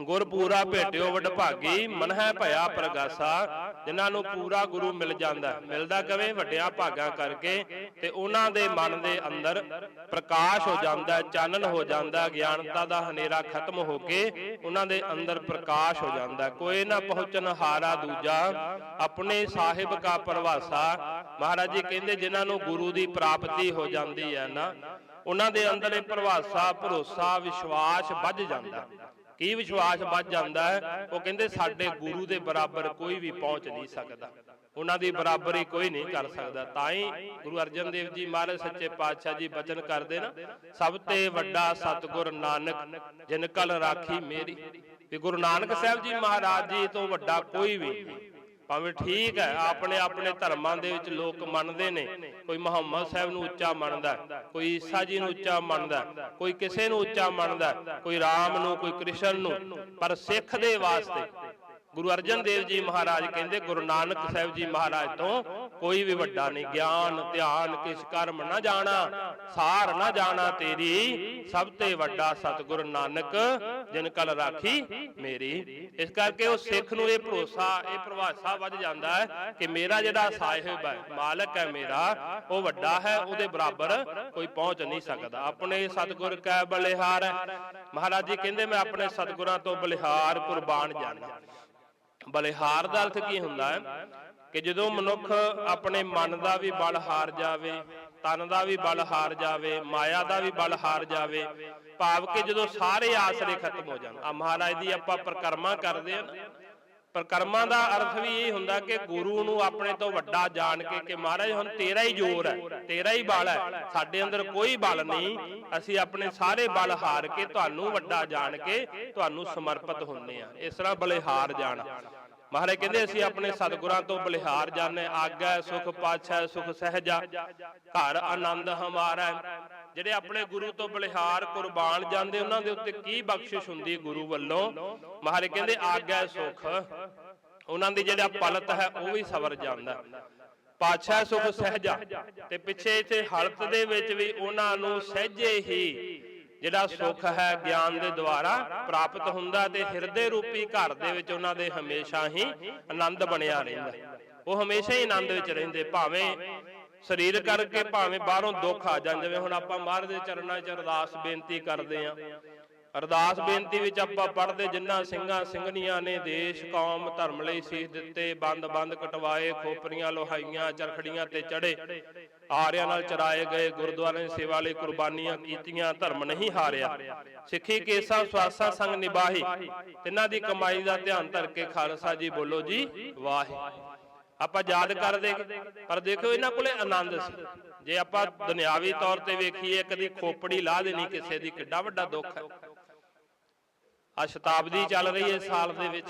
ਗੁਰ ਪੂਰਾ ਭੇਟਿਓ ਵਡਭਾਗੀ ਮਨ ਹੈ ਭਇਆ ਪ੍ਰਗਾਸਾ, ਜਿਨ੍ਹਾਂ ਨੂੰ ਪੂਰਾ ਗੁਰੂ ਮਿਲ ਜਾਂਦਾ ਮਿਲਦਾ ਕਵੇਂ? ਵੱਡਿਆਂ ਭਾਗਾਂ ਕਰਕੇ ਤੇ ਉਹਨਾਂ ਦੇ ਮਨ ਦੇ ਅੰਦਰ ਪ੍ਰਕਾਸ਼ ਹੋ ਜਾਂਦਾ ਚਾਨਣ ਹੋ ਜਾਂਦਾ ਗਿਆਨਤਾ ਦਾ ਹਨੇਰਾ ਖਤਮ ਹੋ ਕੇ ਉਹਨਾਂ ਦੇ ਅੰਦਰ ਪ੍ਰਕਾਸ਼ ਹੋ ਜਾਂਦਾ ਕੋਈ ਨਾ ਪਹੁੰਚਨ ਹਾਰਾ ਦੂਜਾ, ਆਪਣੇ ਸਾਹਿਬ ਕਾ ਪ੍ਰਵਾਸਾ। ਮਹਾਰਾਜ ਜੀ ਕਹਿੰਦੇ ਜਿਨ੍ਹਾਂ ਨੂੰ ਗੁਰੂ ਦੀ ਪ੍ਰਾਪਤੀ ਹੋ ਜਾਂਦੀ ਹੈ ਨਾ, ਉਹਨਾਂ ਦੇ ਅੰਦਰ ਇਹ ਪਰਵਾਸਾ, ਭਰੋਸਾ, ਵਿਸ਼ਵਾਸ ਵੱਜ ਜਾਂਦਾ। ਕੀ ਵਿਸ਼ਵਾਸ ਵੱਜ ਜਾਂਦਾ ਹੈ? ਉਹ ਕਹਿੰਦੇ ਸਾਡੇ ਗੁਰੂ ਦੇ ਬਰਾਬਰ ਕੋਈ ਵੀ ਪਹੁੰਚ ਨਹੀਂ ਸਕਦਾ। ਉਹਨਾਂ ਦੀ ਬਰਾਬਰੀ ਕੋਈ ਨਹੀਂ ਕਰ ਸਕਦਾ। ਤਾਂ ਹੀ ਗੁਰੂ ਅਰਜਨ ਦੇਵ ਜੀ ਮਹਾਰਾਜ, ਸੱਚੇ ਪਾਤਸ਼ਾਹ ਜੀ ਬਚਨ ਕਰਦੇ ਨਾ, ਸਭ ਤੇ ਵੱਡਾ ਸਤਿਗੁਰ ਨਾਨਕ, ਜਿਨ ਕਲ ਰਾਖੀ ਮੇਰੀ। ਵੀ ਗੁਰੂ ਨਾਨਕ ਸਾਹਿਬ ਜੀ ਮਹਾਰਾਜ ਜੀ ਤੋਂ ਵੱਡਾ ਕੋਈ ਵੀ ਭਾਵੇਂ ਠੀਕ ਹੈ ਆਪਣੇ ਆਪਣੇ ਧਰਮਾਂ ਦੇ ਵਿੱਚ ਲੋਕ ਮੰਨਦੇ ਨੇ ਕੋਈ ਮੁਹੰਮਦ ਸਾਹਿਬ ਨੂੰ ਉੱਚਾ ਮੰਨਦਾ ਕੋਈ ਈਸਾ ਜੀ ਨੂੰ ਉੱਚਾ ਮੰਨਦਾ ਕੋਈ ਕਿਸੇ ਨੂੰ ਉੱਚਾ ਮੰਨਦਾ ਕੋਈ ਰਾਮ ਨੂੰ ਕੋਈ ਕ੍ਰਿਸ਼ਨ ਨੂੰ ਪਰ ਸਿੱਖ ਦੇ ਵਾਸਤੇ ਗੁਰੂ ਅਰਜਨ ਦੇਵ ਜੀ ਮਹਾਰਾਜ ਕਹਿੰਦੇ, ਗੁਰੂ ਨਾਨਕ ਸਾਹਿਬ ਜੀ ਮਹਾਰਾਜ ਤੋਂ ਕੋਈ ਵੀ ਵੱਡਾ ਨਹੀਂ, ਗਿਆਨ, ਧਿਆਨ, ਕਿਸ ਕਰਮ ਨਾ ਜਾਣਾ, ਸਾਰ ਨਾ ਜਾਣਾ ਤੇਰੀ, ਸਭ ਤੇ ਵੱਡਾ ਸਤਿਗੁਰ ਨਾਨਕ, ਜਿਨ ਕਲ ਰਾਖੀ ਮੇਰੀ। ਇਸ ਕਰਕੇ ਉਹ ਸਿੱਖ ਨੂੰ ਇਹ ਭਰੋਸਾ, ਇਹ ਪ੍ਰਵਾਸਾ ਵੱਜ ਜਾਂਦਾ ਹੈ ਕਿ ਮੇਰਾ ਜਿਹੜਾ ਸਾਹਿਬ ਹੈ, ਮਾਲਕ ਹੈ ਮੇਰਾ, ਉਹ ਵੱਡਾ ਹੈ, ਉਹਦੇ ਬਰਾਬਰ ਕੋਈ ਪਹੁੰਚ ਨਹੀਂ ਸਕਦਾ। ਆਪਣੇ ਸਤਿਗੁਰ ਕੈ ਬਲਿਹਾਰ ਹੈ। ਮਹਾਰਾਜ ਜੀ ਕਹਿੰਦੇ, ਮੈਂ ਆਪਣੇ ਸਤਿਗੁਰਾਂ ਤੋਂ ਬਲਿਹਾਰ ਕੁਰਬਾਨ ਜਾਣਾ ਬਲਿਹਾਰ ਦਾ ਅਰਥ ਕੀ ਹੁੰਦਾ ਹੈ? ਕਿ ਜਦੋਂ ਮਨੁੱਖ ਆਪਣੇ ਮਨ ਦਾ ਵੀ ਬਲ ਹਾਰ ਜਾਵੇ, ਤਨ ਦਾ ਵੀ ਬਲ ਹਾਰ ਜਾਵੇ, ਮਾਇਆ ਦਾ ਵੀ ਬਲ ਹਾਰ ਜਾਵੇ, ਭਾਵ ਕਿ ਜਦੋਂ ਸਾਰੇ ਆਸਰੇ ਖਤਮ ਹੋ ਜਾਣ। ਆ ਮਹਾਰਾਜ ਦੀ ਆਪਾਂ ਪ੍ਰਕਰਮਾ ਕਰਦੇ ਆ ਨਾ। ਦਾ ਅਰਥ ਵੀ ਇਹ ਹੁੰਦਾ ਕਿ ਗੁਰੂ ਨੂੰ ਆਪਣੇ ਤੋਂ ਵੱਡਾ ਜਾਣ ਕੇ ਕਿ ਮਹਾਰਾਜ ਹੁਣ ਤੇਰਾ ਹੀ ਜ਼ੋਰ ਹੈ, ਤੇਰਾ ਹੀ ਬਲ ਹੈ, ਸਾਡੇ ਅੰਦਰ ਕੋਈ ਬਲ ਨਹੀਂ, ਅਸੀਂ ਆਪਣੇ ਸਾਰੇ ਬਲ ਹਾਰ ਕੇ ਤੁਹਾਨੂੰ ਵੱਡਾ ਜਾਣ ਕੇ ਤੁਹਾਨੂੰ ਸਮਰਪਿਤ ਹੁੰਨੇ ਆ ਇਸ ਤਰ੍ਹਾਂ ਬਲਿਹਾਰ ਜਾਣ। ਮਹਾਰਾਜ ਕਹਿੰਦੇ ਅਸੀਂ ਆਪਣੇ ਸਤਿਗੁਰਾਂ ਤੋਂ ਬਲਿਹਾਰ ਜਾਣੇ ਆਗਾ ਸੁਖ ਪਾਛੈ ਸੁਖ ਸਹਿਜਾ। ਘਰ ਆਨੰਦ ਹਮਾਰਾ ਜਿਹੜੇ ਆਪਣੇ ਗੁਰੂ ਤੋਂ ਬਲਿਹਾਰ ਕੁਰਬਾਨ ਜਾਂਦੇ ਉਹਨਾਂ ਦੇ ਉੱਤੇ ਕੀ ਬਖਸ਼ਿਸ਼ ਹੁੰਦੀ ਗੁਰੂ ਵੱਲੋਂ? ਮਹਾਰਾਜ ਕਹਿੰਦੇ ਆਗਾ ਸੁਖ। ਉਹਨਾਂ ਦੀ ਜਿਹੜਾ ਪਲਤ ਹੈ ਉਹ ਵੀ ਸਵਰ ਜਾਂਦਾ ਪਾਛੈ ਸੁਖ ਸਹਿਜਾ। ਤੇ ਪਿੱਛੇ ਇੱਥੇ ਹਲਤ ਦੇ ਵਿੱਚ ਵੀ ਉਹਨਾਂ ਨੂੰ ਸਹਿਜੇ ਹੀ ਜਿਹੜਾ ਸੁੱਖ ਹੈ ਗਿਆਨ ਦੇ ਦੁਆਰਾ ਪ੍ਰਾਪਤ ਹੁੰਦਾ ਤੇ ਹਿਰਦੇ ਰੂਪੀ ਘਰ ਦੇ ਵਿੱਚ ਉਹਨਾਂ ਦੇ ਹਮੇਸ਼ਾ ਹੀ ਆਨੰਦ ਬਣਿਆ ਰਹਿੰਦਾ। ਉਹ ਹਮੇਸ਼ਾ ਹੀ ਆਨੰਦ ਵਿੱਚ ਰਹਿੰਦੇ, ਭਾਵੇਂ ਸਰੀਰ ਕਰਕੇ, ਭਾਵੇਂ ਬਾਹਰੋਂ ਦੁੱਖ ਆ ਜਾਣ, ਜਿਵੇਂ ਹੁਣ ਆਪਾਂ ਮਹਾਰਾਜ ਦੇ ਚਰਨਾਂ 'ਚ ਅਰਦਾਸ ਬੇਨਤੀ ਕਰਦੇ ਆਂ ਅਰਦਾਸ ਬੇਨਤੀ ਵਿੱਚ ਆਪਾਂ ਪੜ੍ਹਦੇ ਜਿਨ੍ਹਾਂ ਸਿੰਘਾਂ ਸਿੰਘਣੀਆਂ ਨੇ ਦੇਸ਼ ਕੌਮ ਧਰਮ ਲਈ ਸੀਸ ਦਿੱਤੇ ਬੰਦ ਬੰਦ ਕਟਵਾਏ ਖੋਪਰੀਆਂ ਲੋਹਾਈਆਂ ਚਰਖੜੀਆਂ ਤੇ ਚੜੇ ਆਰਿਆਂ ਨਾਲ ਚਰਾਏ ਗਏ ਗੁਰਦੁਆਰੇ ਦੀ ਸੇਵਾ ਲਈ ਕੁਰਬਾਨੀਆਂ ਕੀਤੀਆਂ ਧਰਮ ਨਹੀਂ ਹਾਰਿਆ। ਸਿੱਖੀ ਕੇਸਾਂ ਸਵਾਸਾਂ ਸੰਗ ਨਿਭਾਹੀ। ਤਿੰਨਾਂ ਦੀ ਕਮਾਈ ਦਾ ਧਿਆਨ ਧਰ ਕੇ ਖਾਲਸਾ ਜੀ ਬੋਲੋ ਜੀ ਵਾਹਿ। ਆਪਾਂ ਯਾਦ ਕਰਦੇ ਪਰ ਦੇਖੋ ਇਹਨਾਂ ਕੋਲੇ ਆਨੰਦ ਸੀ। ਜੇ ਆਪਾਂ ਦੁਨਿਆਵੀ ਤੌਰ ਤੇ ਵੇਖੀਏ ਕਦੀ ਖੋਪੜੀ ਲਾ ਦੇਣੀ ਕਿਸੇ ਦੀ ਕਿੱਡਾ ਵੱਡਾ ਦੁੱਖ ਹੈ ਆ ਸ਼ਤਾਬਦੀ ਚੱਲ ਰਹੀ ਹੈ ਸਾਲ ਦੇ ਵਿੱਚ।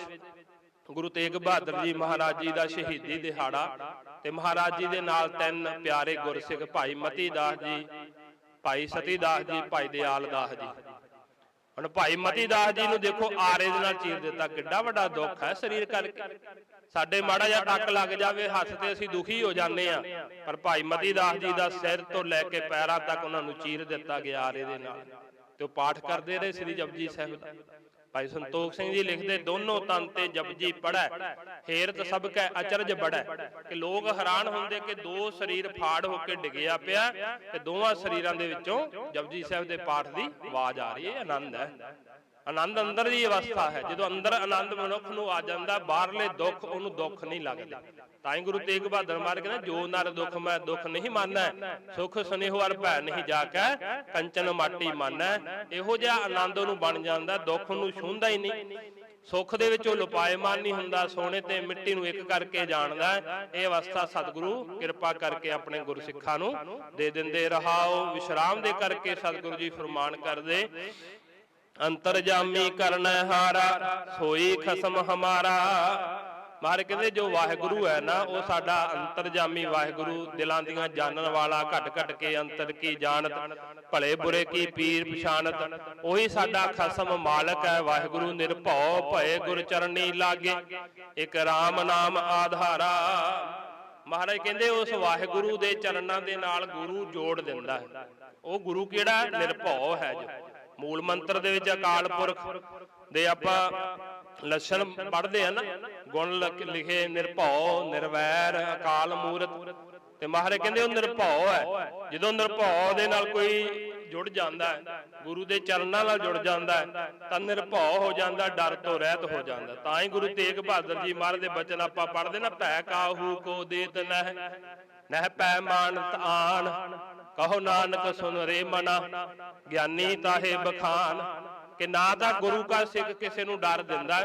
ਗੁਰੂ ਤੇਗ ਬਹਾਦਰ ਜੀ ਮਹਾਰਾਜ ਜੀ ਦਾ ਸ਼ਹੀਦੀ ਦਿਹਾੜਾ ਤੇ ਮਹਾਰਾਜ ਜੀ ਦੇ ਨਾਲ ਤਿੰਨ ਪਿਆਰੇ ਗੁਰਸਿੱਖ ਭਾਈ ਮਤੀ ਦਾਸ ਜੀ, ਭਾਈ ਸਤੀ ਦਾਸ ਜੀ, ਭਾਈ ਦਿਆਲ ਦਾਸ ਜੀ। ਹੁਣ ਭਾਈ ਮਤੀ ਦਾਸ ਜੀ ਨੂੰ ਦੇਖੋ ਆਰੇ ਦੇ ਨਾਲ ਚੀਰ ਦਿੱਤਾ, ਕਿੱਡਾ ਵੱਡਾ ਦੁੱਖ ਹੈ ਸਰੀਰ ਕਰਕੇ। ਸਾਡੇ ਮਾੜਾ ਜਿਹਾ ਟੱਕ ਲੱਗ ਜਾਵੇ, ਹੱਥ ਤੇ ਅਸੀਂ ਦੁਖੀ ਹੋ ਜਾਂਦੇ ਆ ਪਰ ਭਾਈ ਮਤੀ ਦਾਸ ਜੀ ਦਾ ਸਿਰ ਤੋਂ ਲੈ ਕੇ ਪੈਰਾਂ ਤੱਕ ਉਹਨਾਂ ਨੂੰ ਚੀਰ ਦਿੱਤਾ ਗਿਆ ਆਰੇ ਦੇ ਨਾਲ। ਤੇ ਉਹ ਪਾਠ ਕਰਦੇ ਰਹੇ ਸ੍ਰੀ ਜਪਜੀ ਸਾਹਿਬ ਦਾ। ਭਾਈ ਸੰਤੋਖ ਸਿੰਘ ਜੀ ਲਿਖਦੇ ਦੋਨੋਂ ਤਨ ਤੇ ਜਪਜੀ ਪੜੈ ਹੇਰਤ ਸਭ ਕੈ ਅਚਰਜ ਬੜੈ ਕਿ ਲੋਕ ਹੈਰਾਨ ਹੁੰਦੇ ਕਿ ਦੋ ਸਰੀਰ ਫਾੜ ਹੋ ਕੇ ਡਿੱਗਿਆ ਪਿਆ ਤੇ ਦੋਵਾਂ ਸਰੀਰਾਂ ਦੇ ਵਿੱਚੋਂ ਜਪਜੀ ਸਾਹਿਬ ਦੇ ਪਾਠ ਦੀ ਆਵਾਜ਼ ਆ ਰਹੀ ਹੈ। ਆਨੰਦ ਹੈ। ਆਨੰਦ ਅੰਦਰ ਦੀ ਅਵਸਥਾ ਹੈ। ਜਦੋਂ ਅੰਦਰ ਆਨੰਦ ਮਨੁੱਖ ਨੂੰ ਆ ਜਾਂਦਾ, ਬਾਹਰਲੇ ਦੁੱਖ ਉਹਨੂੰ ਦੁੱਖ ਨਹੀਂ ਲੱਗਦੇ। ਤਾਂ ਹੀ ਗੁਰੂ ਤੇਗ ਬਹਾਦਰ ਮਹਾਰਾਜ ਕਹਿੰਦੇ, ਜੋ ਨਰ ਦੁੱਖ ਮੈਂ ਦੁੱਖ ਨਹੀਂ ਮੰਨੈ, ਸੁਖ ਸੁਨੇਹੋ ਅਰ ਭੈ ਨਹੀਂ ਜਾ ਕੇ ਕੰਚਨ ਮਾਟੀ ਮੰਨੈ। ਇਹੋ ਜਿਹਾ ਆਨੰਦ ਉਹਨੂੰ ਬਣ ਜਾਂਦਾ, ਦੁੱਖ ਨੂੰ ਛੂੰਹਦਾ ਹੀ ਨਹੀਂ। ਸੁੱਖ ਦੇ ਵਿੱਚ ਉਹ ਲੁਪਾਇਮਾਨ ਨਹੀਂ ਹੁੰਦਾ, ਸੋਨੇ ਤੇ ਮਿੱਟੀ ਨੂੰ ਇੱਕ ਕਰਕੇ ਜਾਣਦਾ ਇਹ ਅਵਸਥਾ ਸਤਿਗੁਰੂ ਕਿਰਪਾ ਕਰਕੇ ਆਪਣੇ ਗੁਰਸਿੱਖਾਂ ਨੂੰ ਦੇ ਦਿੰਦੇ, ਰਹਾਓ, ਵਿਸ਼ਰਾਮ ਦੇ ਕਰਕੇ ਸਤਿਗੁਰੂ ਜੀ ਫਰਮਾਨ ਕਰਦੇ। ਅੰਤਰਜਾਮੀ ਕਰਨਾ ਹਾਰਾ, ਸੋਈ ਖਸਮ ਹਮਾਰਾ। ਮਾਰ ਕਹਿੰਦੇ ਜੋ ਵਾਹਿਗੁਰੂ ਹੈ ਨਾ, ਉਹ ਸਾਡਾ ਅੰਤਰਜਾਮੀ ਵਾਹਿਗੁਰੂ, ਦਿਲਾਂ ਦੀਆਂ ਜਾਣਨ ਵਾਲਾ, ਘਟ ਘਟ ਕੇ ਅੰਤਰ ਕੀ ਜਾਣਤ, ਭਲੇ ਬੁਰੇ ਕੀ ਪੀਰ ਪਛਾਨਤ ਉਹੀ ਸਾਡਾ ਖਸਮ ਮਾਲਕ ਹੈ, ਵਾਹਿਗੁਰੂ ਨਿਰਭਉ, ਭਏ ਗੁਰ ਚਰਨੀ ਲਾਗੇ। ਇੱਕ RAM ਨਾਮ ਆਧਾਰਾ। ਮਹਾਰਾਜ ਕਹਿੰਦੇ ਉਸ ਵਾਹਿਗੁਰੂ ਦੇ ਚਰਨਾਂ ਦੇ ਨਾਲ ਗੁਰੂ ਜੋੜ ਦਿੰਦਾ ਹੈ। ਉਹ ਗੁਰੂ ਕਿਹੜਾ? ਨਿਰਭਉ ਹੈ ਜੋ। ਮੂਲ ਮੰਤਰ ਦੇ ਵਿੱਚ ਅਕਾਲ ਪੁਰਖ ਦੇ ਆਪਾਂ ਲੱਛਣ ਪੜ੍ਹਦੇ ਆ ਨਾ। ਗੁਣ ਲਿਖੇ ਨਿਰਭਉ, ਨਿਰਵੈਰ, ਅਕਾਲ ਮੂਰਤ। ਤੇ ਮਹਾਰਾਜ ਕਹਿੰਦੇ ਉਹ ਨਿਰਭਉ ਹੈ। ਜਦੋਂ ਨਿਰਭਉ ਦੇ ਨਾਲ ਕੋਈ ਜੁੜ ਜਾਂਦਾ ਹੈ, ਗੁਰੂ ਦੇ ਚਰਨਾਂ ਨਾਲ ਜੁੜ ਜਾਂਦਾ ਹੈ, ਤਾਂ ਨਿਰਭਉ ਹੋ ਜਾਂਦਾ, ਡਰ ਤੋਂ ਰਹਿਤ ਹੋ ਜਾਂਦਾ। ਤਾਂ ਹੀ ਗੁਰੂ ਤੇਗ ਬਹਾਦਰ ਜੀ ਮਹਾਰਾਜ ਦੇ ਬਚਨ ਆਪਾਂ ਪੜ੍ਹਦੇ ਨਾ, ਭੈ ਕਾਹੂ ਕੋ ਦੇਤ ਨਹਿ ਨਹਿ ਪੈ ਮਾਨਤ ਆਨ। ਕਹੋ ਨਾਨਕ ਸੁਨ ਰੇ ਮਨਾ ਗਿਆਨੀ ਤਾਹੇ ਬਖਾਨ। ਕਿ ਨਾ ਤਾਂ ਗੁਰੂ ਕਾ ਸਿੱਖ ਕਿਸੇ ਨੂੰ ਡਰ ਦਿੰਦਾ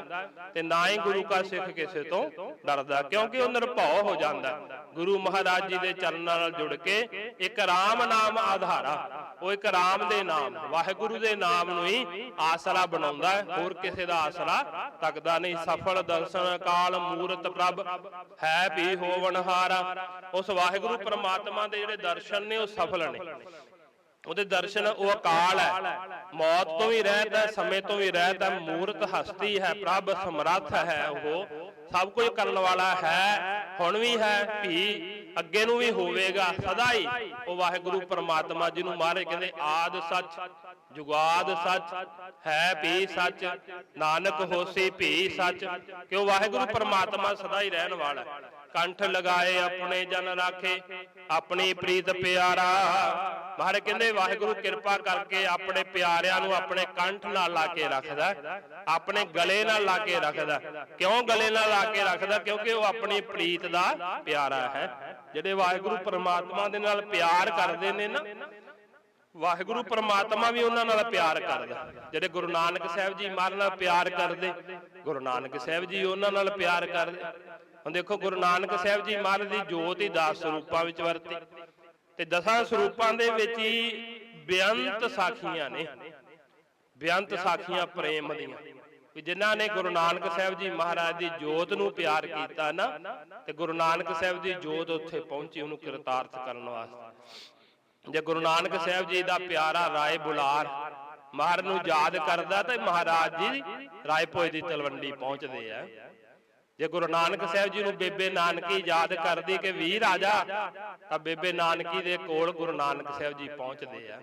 ਤੇ ਨਾ ਹੀ ਗੁਰੂ ਕਾ ਸਿੱਖ ਕਿਸੇ ਤੋਂ ਡਰਦਾ, ਕਿਉਂਕਿ ਉਹ ਨਿਰਭਉ ਹੋ ਜਾਂਦਾ ਗੁਰੂ ਮਹਾਰਾਜ ਜੀ ਦੇ ਚਰਨਾਂ ਨਾਲ ਜੁੜ ਕੇ ਇੱਕ RAM ਨਾਮ ਆਧਾਰਾ, ਉਹ ਇੱਕ RAM ਦੇ ਨਾਮ, ਵਾਹਿਗੁਰੂ ਦੇ ਨਾਮ ਨੂੰ ਹੀ ਆਸਰਾ ਬਣਾਉਂਦਾ ਹੋਰ ਕਿਸੇ ਦਾ ਆਸਰਾ ਤੱਕਦਾ ਨਹੀਂ। ਸਫਲ ਦਰਸ਼ਨ ਕਾਲ ਮੂਰਤ ਪ੍ਰਭ, ਹੈ ਵੀ ਹੋਵਨਹਾਰਾ ਉਸ ਵਾਹਿਗੁਰੂ ਪ੍ਰਮਾਤਮਾ ਦੇ ਜਿਹੜੇ ਦਰਸ਼ਨ ਨੇ, ਉਹ ਸਫਲ ਨੇ। ਉਹਦੇ ਦਰਸ਼ਨ ਉਹ ਅਕਾਲ ਹੈ। ਮੌਤ ਤੋਂ ਵੀ ਰਹਿਤ ਹੈ ਸਮੇਂ ਤੋਂ ਵੀ ਰਹਿਤ ਹੈ ਮੂਰਤ ਹਸਤੀ ਹੈ, ਪ੍ਰਭ ਸਮਰੱਥ ਹੈ ਉਹ। ਸਭ ਕੁਝ ਕਰਨ ਵਾਲਾ ਹੈ, ਹੁਣ ਵੀ ਹੈ, ਵੀ ਅੱਗੇ ਨੂੰ ਵੀ ਹੋਵੇਗਾ ਸਦਾ ਹੀ। ਉਹ ਵਾਹਿਗੁਰੂ ਪ੍ਰਮਾਤਮਾ ਨੂੰ ਮਾਰੇ ਕਹਿੰਦੇ ਆਦ ਸੱਚ, ਜੁਗਾਦ ਸੱਚ, ਹੈ ਭੀ ਸੱਚ, ਨਾਨਕ ਹੋਸੀ ਭੀ ਸੱਚ, ਕਿ ਉਹ ਵਾਹਿਗੁਰੂ ਪ੍ਰਮਾਤਮਾ ਸਦਾ ਹੀ ਰਹਿਣ ਵਾਲਾ ਹੈ। ਕੰਠ ਲਗਾਏ ਆਪਣੇ ਜਨ ਰਾਖੇ ਆਪਣੀ ਪ੍ਰੀਤ ਪਿਆਰਾ। ਮਹਾਰਾਜ ਕਹਿੰਦੇ ਵਾਹਿਗੁਰੂ ਕਿਰਪਾ ਕਰਕੇ ਆਪਣੇ ਪਿਆਰਿਆਂ ਨੂੰ ਆਪਣੇ ਕੰਠ ਨਾਲ ਲਾ ਕੇ ਰੱਖਦਾ। ਆਪਣੇ ਗਲੇ ਨਾਲ ਲਾ ਕੇ ਰੱਖਦਾ। ਕਿਉਂ ਗਲੇ ਨਾਲ ਲਾ ਕੇ ਰੱਖਦਾ? ਕਿਉਂਕਿ ਉਹ ਆਪਣੀ ਪ੍ਰੀਤ ਦਾ ਪਿਆਰਾ ਹੈ। ਜਿਹੜੇ ਵਾਹਿਗੁਰੂ ਪਰਮਾਤਮਾ ਦੇ ਨਾਲ ਪਿਆਰ ਕਰਦੇ ਨੇ ਨਾ ਵਾਹਿਗੁਰੂ ਪ੍ਰਮਾਤਮਾ ਵੀ ਉਹਨਾਂ ਨਾਲ ਪਿਆਰ ਕਰਦਾ। ਜਿਹੜੇ ਗੁਰੂ ਨਾਨਕ ਸਾਹਿਬ ਜੀ ਮਹਾਰਾਜ ਨਾਲ ਪਿਆਰ ਕਰਦੇ ਗੁਰੂ ਨਾਨਕ ਸਾਹਿਬ ਜੀ ਉਹਨਾਂ ਨਾਲ ਪਿਆਰ ਕਰਦੇ। ਹੁਣ ਦੇਖੋ ਗੁਰੂ ਨਾਨਕ ਸਾਹਿਬ ਜੀ ਮਹਾਰਾਜ ਦੀ ਜੋਤ ਹੀ 10 ਸਰੂਪਾਂ ਵਿੱਚ ਵਰਤੀ ਤੇ ਦਸਾਂ ਸਰੂਪਾਂ ਦੇ ਵਿੱਚ ਹੀ ਬੇਅੰਤ ਸਾਖੀਆਂ ਨੇ। ਬੇਅੰਤ ਸਾਖੀਆਂ ਪ੍ਰੇਮ ਦੀਆਂ। ਵੀ ਜਿਨ੍ਹਾਂ ਨੇ ਗੁਰੂ ਨਾਨਕ ਸਾਹਿਬ ਜੀ ਮਹਾਰਾਜ ਦੀ ਜੋਤ ਨੂੰ ਪਿਆਰ ਕੀਤਾ ਨਾ, ਤੇ ਗੁਰੂ ਨਾਨਕ ਸਾਹਿਬ ਦੀ ਜੋਤ ਉੱਥੇ ਪਹੁੰਚੀ, ਉਹਨੂੰ ਕਿਰਤਾਰਥ ਕਰਨ ਵਾਸਤੇ। ਜੇ ਗੁਰੂ ਨਾਨਕ ਸਾਹਿਬ ਜੀ ਦਾ ਪਿਆਰਾ ਰਾਏ ਬੁਲਾਰ ਮਹਾਰਾਜ ਨੂੰ ਯਾਦ ਕਰਦਾ, ਤੇ ਮਹਾਰਾਜ ਜੀ ਰਾਏ ਰਾਏਪੁਰ ਦੀ ਤਲਵੰਡੀ ਪਹੁੰਚਦੇ ਆ। ਜੇ ਗੁਰੂ ਨਾਨਕ ਸਾਹਿਬ ਜੀ ਨੂੰ ਬੇਬੇ ਨਾਨਕੀ ਯਾਦ ਕਰਦੀ ਕਿ ਵੀਰ ਰਾਜਾ ਤਾਂ ਬੇਬੇ ਨਾਨਕੀ ਦੇ ਕੋਲ ਗੁਰੂ ਨਾਨਕ ਸਾਹਿਬ ਜੀ ਪਹੁੰਚਦੇ ਆ।